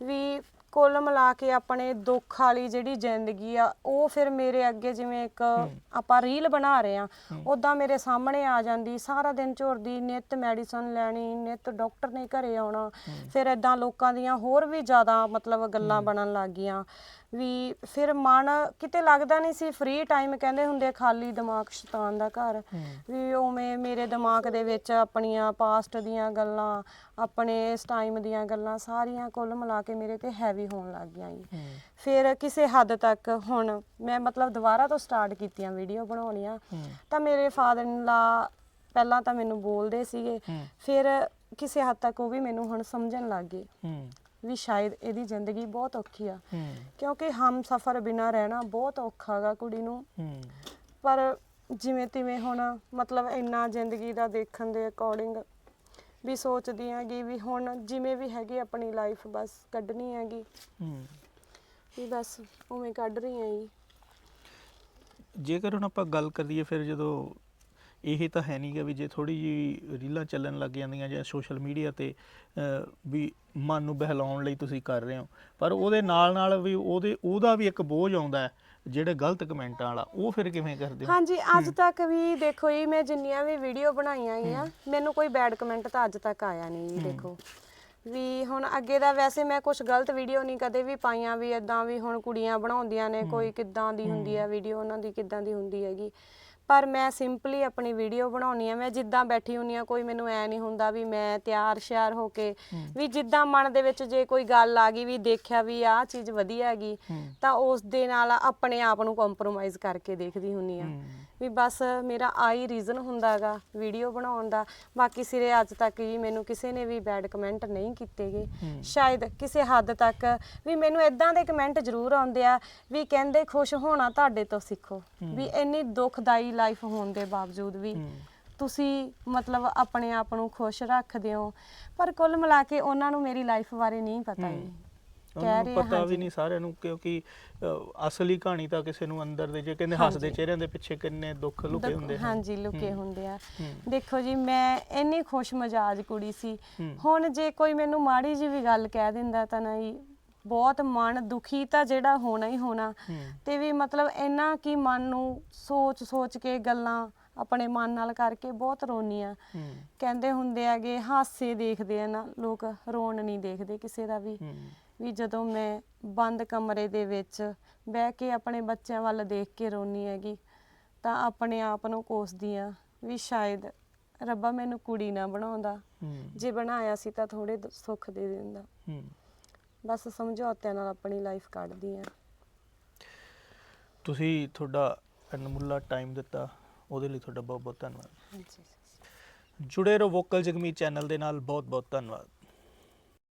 ਵੀ ਕੁੱਲ ਮਿਲਾ ਕੇ ਆਪਣੇ ਦੁੱਖ ਵਾਲੀ ਜਿਹੜੀ ਜ਼ਿੰਦਗੀ ਆ ਉਹ ਫਿਰ ਮੇਰੇ ਅੱਗੇ ਜਿਵੇਂ ਇੱਕ ਆਪਾਂ ਰੀਲ ਬਣਾ ਰਹੇ ਆ ਉਦਾਂ ਮੇਰੇ ਸਾਹਮਣੇ ਆ ਜਾਂਦੀ। ਸਾਰਾ ਦਿਨ ਝੁਰਦੀ ਨਿਤ ਮੈਡੀਸਨ ਲੈਣੀ ਨਿਤ ਡਾਕਟਰ ਨੇ ਘਰੇ ਆਉਣਾ। ਫਿਰ ਇਦਾਂ ਲੋਕਾਂ ਦੀਆਂ ਹੋਰ ਵੀ ਜ਼ਿਆਦਾ ਮਤਲਬ ਗੱਲਾਂ ਬਣਨ ਲੱਗ ਗਈਆਂ। ਵੀ ਫਿਰ ਮਨ ਕਿਤੇ ਲੱਗਦਾ ਨਹੀਂ ਸੀ ਫ੍ਰੀ ਟਾਈਮ ਕਹਿੰਦੇ ਹੁੰਦੇ ਖਾਲੀ ਦਿਮਾਗ ਸ਼ੈਤਾਨ ਦਾ ਘਰ। ਵੀ ਉਵੇਂ ਮੇਰੇ ਦਿਮਾਗ ਦੇ ਵਿੱਚ ਆਪਣੀਆਂ ਪਾਸਟ ਦੀਆਂ ਗੱਲਾਂ ਆਪਣੇ ਇਸ ਟਾਈਮ ਦੀਆਂ ਗੱਲਾਂ ਸਾਰੀਆਂ ਕੁੱਲ ਮਿਲਾ ਕੇ ਮੇਰੇ ਤੇ ਹੈਵੀ ਹੋਣ ਲੱਗ ਗਈਆਂ ਜੀ। ਫਿਰ ਕਿਸੇ ਹੱਦ ਤੱਕ ਹੁਣ ਮੈਂ ਮਤਲਬ ਦੁਬਾਰਾ ਤੋਂ ਸਟਾਰਟ ਕੀਤੀਆਂ ਵੀਡੀਓ ਬਣਾਉਣੀਆਂ ਤਾਂ ਮੇਰੇ ਫਾਦਰ ਲਾ ਪਹਿਲਾਂ ਤਾਂ ਮੈਨੂੰ ਬੋਲਦੇ ਸੀਗੇ। ਫਿਰ ਕਿਸੇ ਹੱਦ ਤੱਕ ਉਹ ਵੀ ਮੈਨੂੰ ਹੁਣ ਸਮਝਣ ਲੱਗ ਗਏ। ਵੀ ਸ਼ਾਇਦ ਇਹਦੀ ਜ਼ਿੰਦਗੀ ਬਹੁਤ ਔਖੀ ਆ। ਕਿਉਂਕਿ ਹਮ ਸਫਰ ਬਿਨਾ ਰਹਿਣਾ ਬਹੁਤ ਔਖਾ ਗਾ ਕੁੜੀ ਨੂੰ। ਪਰ ਜਿਵੇਂ ਤਿਵੇਂ ਹੁਣ ਮਤਲਬ ਇੰਨਾ ਜ਼ਿੰਦਗੀ ਦਾ ਦੇਖਣ ਦੇ ਅਕੋਰਡਿੰਗ ਵੀ ਸੋਚਦੀ ਆਂਗੀ ਵੀ ਹੁਣ ਜਿਵੇਂ ਵੀ ਹੈਗੀ ਆਪਣੀ ਲਾਈਫ ਬਸ ਕੱਢਣੀ ਹੈਗੀ। ਹੂੰ। ਵੀ ਬਸ ਉਵੇਂ ਕੱਢ ਰਹੀ ਆਂ ਜੀ। ਜੇਕਰ ਹੁਣ ਆਪਾਂ ਗੱਲ ਕਰੀਏ ਫਿਰ ਜਦੋਂ ਇਹ ਤਾਂ ਹੈ ਨਹੀਂ ਗਾ ਵੀ ਜੇ ਥੋੜੀ ਜੀ ਰੀਲਾਂ ਚੱਲਣ ਲੱਗ ਜਾਂਦੀਆਂ ਜਾਂ ਸੋਸ਼ਲ ਮੀਡੀਆ ਤੇ ਵੀ ਮਨ ਨੂੰ ਬਹਿਲਾਉਣ ਲਈ ਤੁਸੀਂ ਕਰ ਰਹੇ ਹੋ। ਪਰ ਉਹਦੇ ਨਾਲ ਨਾਲ ਵੀ ਉਹਦੇ ਉਹਦਾ ਵੀ ਇੱਕ ਬੋਝ ਆਉਂਦਾ ਹੈ ਜਿਹੜੇ ਗਲਤ ਕਮੈਂਟਾਂ ਵਾਲਾ ਉਹ ਫਿਰ ਕਿਵੇਂ ਕਰਦੇ ਹੋ? ਹਾਂਜੀ ਅੱਜ ਤੱਕ ਵੀ ਦੇਖੋ ਜੀ ਮੈਂ ਜਿੰਨੀਆਂ ਵੀ ਵੀਡੀਓ ਬਣਾਈਆਂ ਗਈਆਂ ਮੈਨੂੰ ਕੋਈ ਬੈਡ ਕਮੈਂਟ ਤਾਂ ਅੱਜ ਤੱਕ ਆਇਆ ਨਹੀਂ ਜੀ ਦੇਖੋ। ਵੀ ਹੁਣ ਅੱਗੇ ਦਾ ਵੈਸੇ ਮੈਂ ਕੁਝ ਗਲਤ ਵੀਡੀਓ ਨਹੀਂ ਕਦੇ ਵੀ ਪਾਈਆਂ ਵੀ ਇਦਾਂ ਵੀ ਹੁਣ ਕੁੜੀਆਂ ਬਣਾਉਂਦੀਆਂ ਨੇ ਕੋਈ ਕਿੱਦਾਂ ਦੀ ਹੁੰਦੀ ਹੈ। ਵੀਡੀਓ ਉਹਨਾਂ ਦੀ ਕਿੱਦਾਂ ਦੀ ਹੁੰਦੀ ਹੈਗੀ। ਪਰ ਮੈਂ ਸਿੰਪਲੀ ਆਪਣੀ ਵੀਡੀਓ ਬਣਾਉਣੀ ਆ ਮੈਂ ਜਿੱਦਾਂ ਬੈਠੀ ਹੁੰਨੀ ਆ ਕੋਈ ਮੈਨੂੰ ਐ ਨਹੀਂ ਹੁੰਦਾ ਵੀ ਮੈਂ ਤਿਆਰ ਸ਼ਿਆਰ ਹੋ ਕੇ ਵੀ ਜਿੱਦਾਂ ਮਨ ਦੇ ਵਿੱਚ ਜੇ ਕੋਈ ਗੱਲ ਆ ਗਈ ਵੀ ਦੇਖਿਆ ਵੀ ਆਹ ਚੀਜ਼ ਵਧੀਆ ਹੈਗੀ ਤਾਂ ਉਸ ਦੇ ਨਾਲ ਆਪਣੇ ਆਪ ਨੂੰ ਕੰਪਰੋਮਾਈਜ਼ ਕਰਕੇ ਦੇਖਦੀ ਹੁੰਨੀ ਆ। ਵੀ ਬਸ ਮੇਰਾ ਆਈ ਰੀਜ਼ਨ ਹੁੰਦਾਗਾ ਵੀਡੀਓ ਬਣਾਉਣ ਦਾ। ਬਾਕੀ ਸਿਰੇ ਅੱਜ ਤੱਕ ਜੀ ਮੈਨੂੰ ਕਿਸੇ ਨੇ ਵੀ ਬੈਡ ਕਮੈਂਟ ਨਹੀਂ ਕੀਤੇਗੇ। ਸ਼ਾਇਦ ਕਿਸੇ ਹੱਦ ਤੱਕ ਵੀ ਮੈਨੂੰ ਇਦਾਂ ਦੇ ਕਮੈਂਟ ਜ਼ਰੂਰ ਆਉਂਦੇ ਆ ਵੀ ਕਹਿੰਦੇ ਖੁਸ਼ ਹੋਣਾ ਤੁਹਾਡੇ ਤੋਂ ਸਿੱਖੋ। ਵੀ ਇੰਨੀ ਦੁਖਦਾਈ ਲਾਈਫ ਹੋਣ ਦੇ ਬਾਵਜੂਦ ਵੀ ਤੁਸੀਂ ਮਤਲਬ ਆਪਣੇ ਆਪ ਨੂੰ ਖੁਸ਼ ਰੱਖਦੇ ਹੋ ਪਰ ਕੁੱਲ ਮਿਲਾ ਕੇ ਉਹਨਾਂ ਨੂੰ ਮੇਰੀ ਲਾਈਫ ਬਾਰੇ ਨਹੀਂ ਪਤਾ ਜੀ ਕਹਿ ਰਹੇ ਪਤਾ ਵੀ। ਨਹੀਂ ਸਾਰਿਆਂ ਨੂੰ ਕਿਉਂਕਿ ਅਸਲੀ ਕਹਾਣੀ ਤਾਂ ਕਿਸੇ ਨੂੰ ਅੰਦਰ ਦੇ ਜੇ ਕਹਿੰਦੇ ਹੱਸਦੇ। ਚਿਹਰਿਆਂ ਦੇ ਪਿੱਛੇ ਕਿੰਨੇ ਦੁੱਖ ਲੁਕੇ ਹੁੰਦੇ ਹਨ ਹਾਂਜੀ ਲੁਕੇ ਹੁੰਦੇ ਆ। ਦੇਖੋ ਜੀ ਮੈਂ ਇੰਨੀ ਖੁਸ਼ ਮਜਾਜ ਕੁੜੀ ਸੀ। ਹੁਣ ਜੇ ਕੋਈ ਮੈਨੂੰ ਮਾੜੀ ਜੀ ਵੀ ਗੱਲ ਕਹਿ ਦਿੰਦਾ ਤਾਂ ਨਾ ਜੀ ਬਹੁਤ ਮਨ ਦੁਖੀ ਤਾਂ ਜਿਹੜਾ ਹੋਣਾ ਹੀ ਹੋਣਾ। ਤੇ ਵੀ ਮਤਲਬ ਇੰਨਾ ਕੀ ਮਨ ਨੂੰ ਸੋਚ ਸੋਚ ਕੇ ਗੱਲਾਂ ਆਪਣੇ ਮਨ ਨਾਲ ਕਰਕੇ ਬਹੁਤ ਰੋਨੀ ਆ। ਕਹਿੰਦੇ ਹੁੰਦੇ ਆਗੇ ਹਾਸੇ ਦੇਖਦੇ ਆ ਨਾ ਲੋਕ ਰੋਣ ਨਹੀਂ ਦੇਖਦੇ ਕਿਸੇ ਦਾ ਵੀ। ਵੀ ਜਦੋਂ ਮੈਂ ਬੰਦ ਕਮਰੇ ਦੇ ਵਿੱਚ ਬਹਿ ਕੇ ਆਪਣੇ ਬੱਚਿਆਂ ਵੱਲ ਦੇਖ ਕੇ ਰੋਨੀ ਹੈਗੀ ਤਾਂ ਆਪਣੇ ਆਪ ਨੂੰ ਕੋਸਦੀ ਆ ਵੀ ਸ਼ਾਇਦ ਰੱਬਾ ਮੈਨੂੰ ਕੁੜੀ ਨਾ ਬਣਾਉਂਦਾ। ਜੇ ਬਣਾਇਆ ਸੀ ਤਾਂ ਥੋੜੇ ਸੁੱਖ ਦੇ ਦਿੰਦਾ। ਬਸ ਸਮਝੌਤਿਆਂ ਨਾਲ ਆਪਣੀ ਲਾਈਫ ਕੱਢਦੀ ਆ ਤੁਸੀਂ ਤੁਹਾਡਾ ਅਨਮੁੱਲਾ ਟਾਈਮ ਦਿੱਤਾ ਉਹਦੇ ਲਈ ਤੁਹਾਡਾ ਬਹੁਤ ਬਹੁਤ ਧੰਨਵਾਦ। ਹਾਂਜੀ ਜੁੜੇ ਰਹੋ ਵੋਕਲ ਜਗਮੀ ਚੈਨਲ ਦੇ ਨਾਲ ਬਹੁਤ ਬਹੁਤ ਧੰਨਵਾਦ।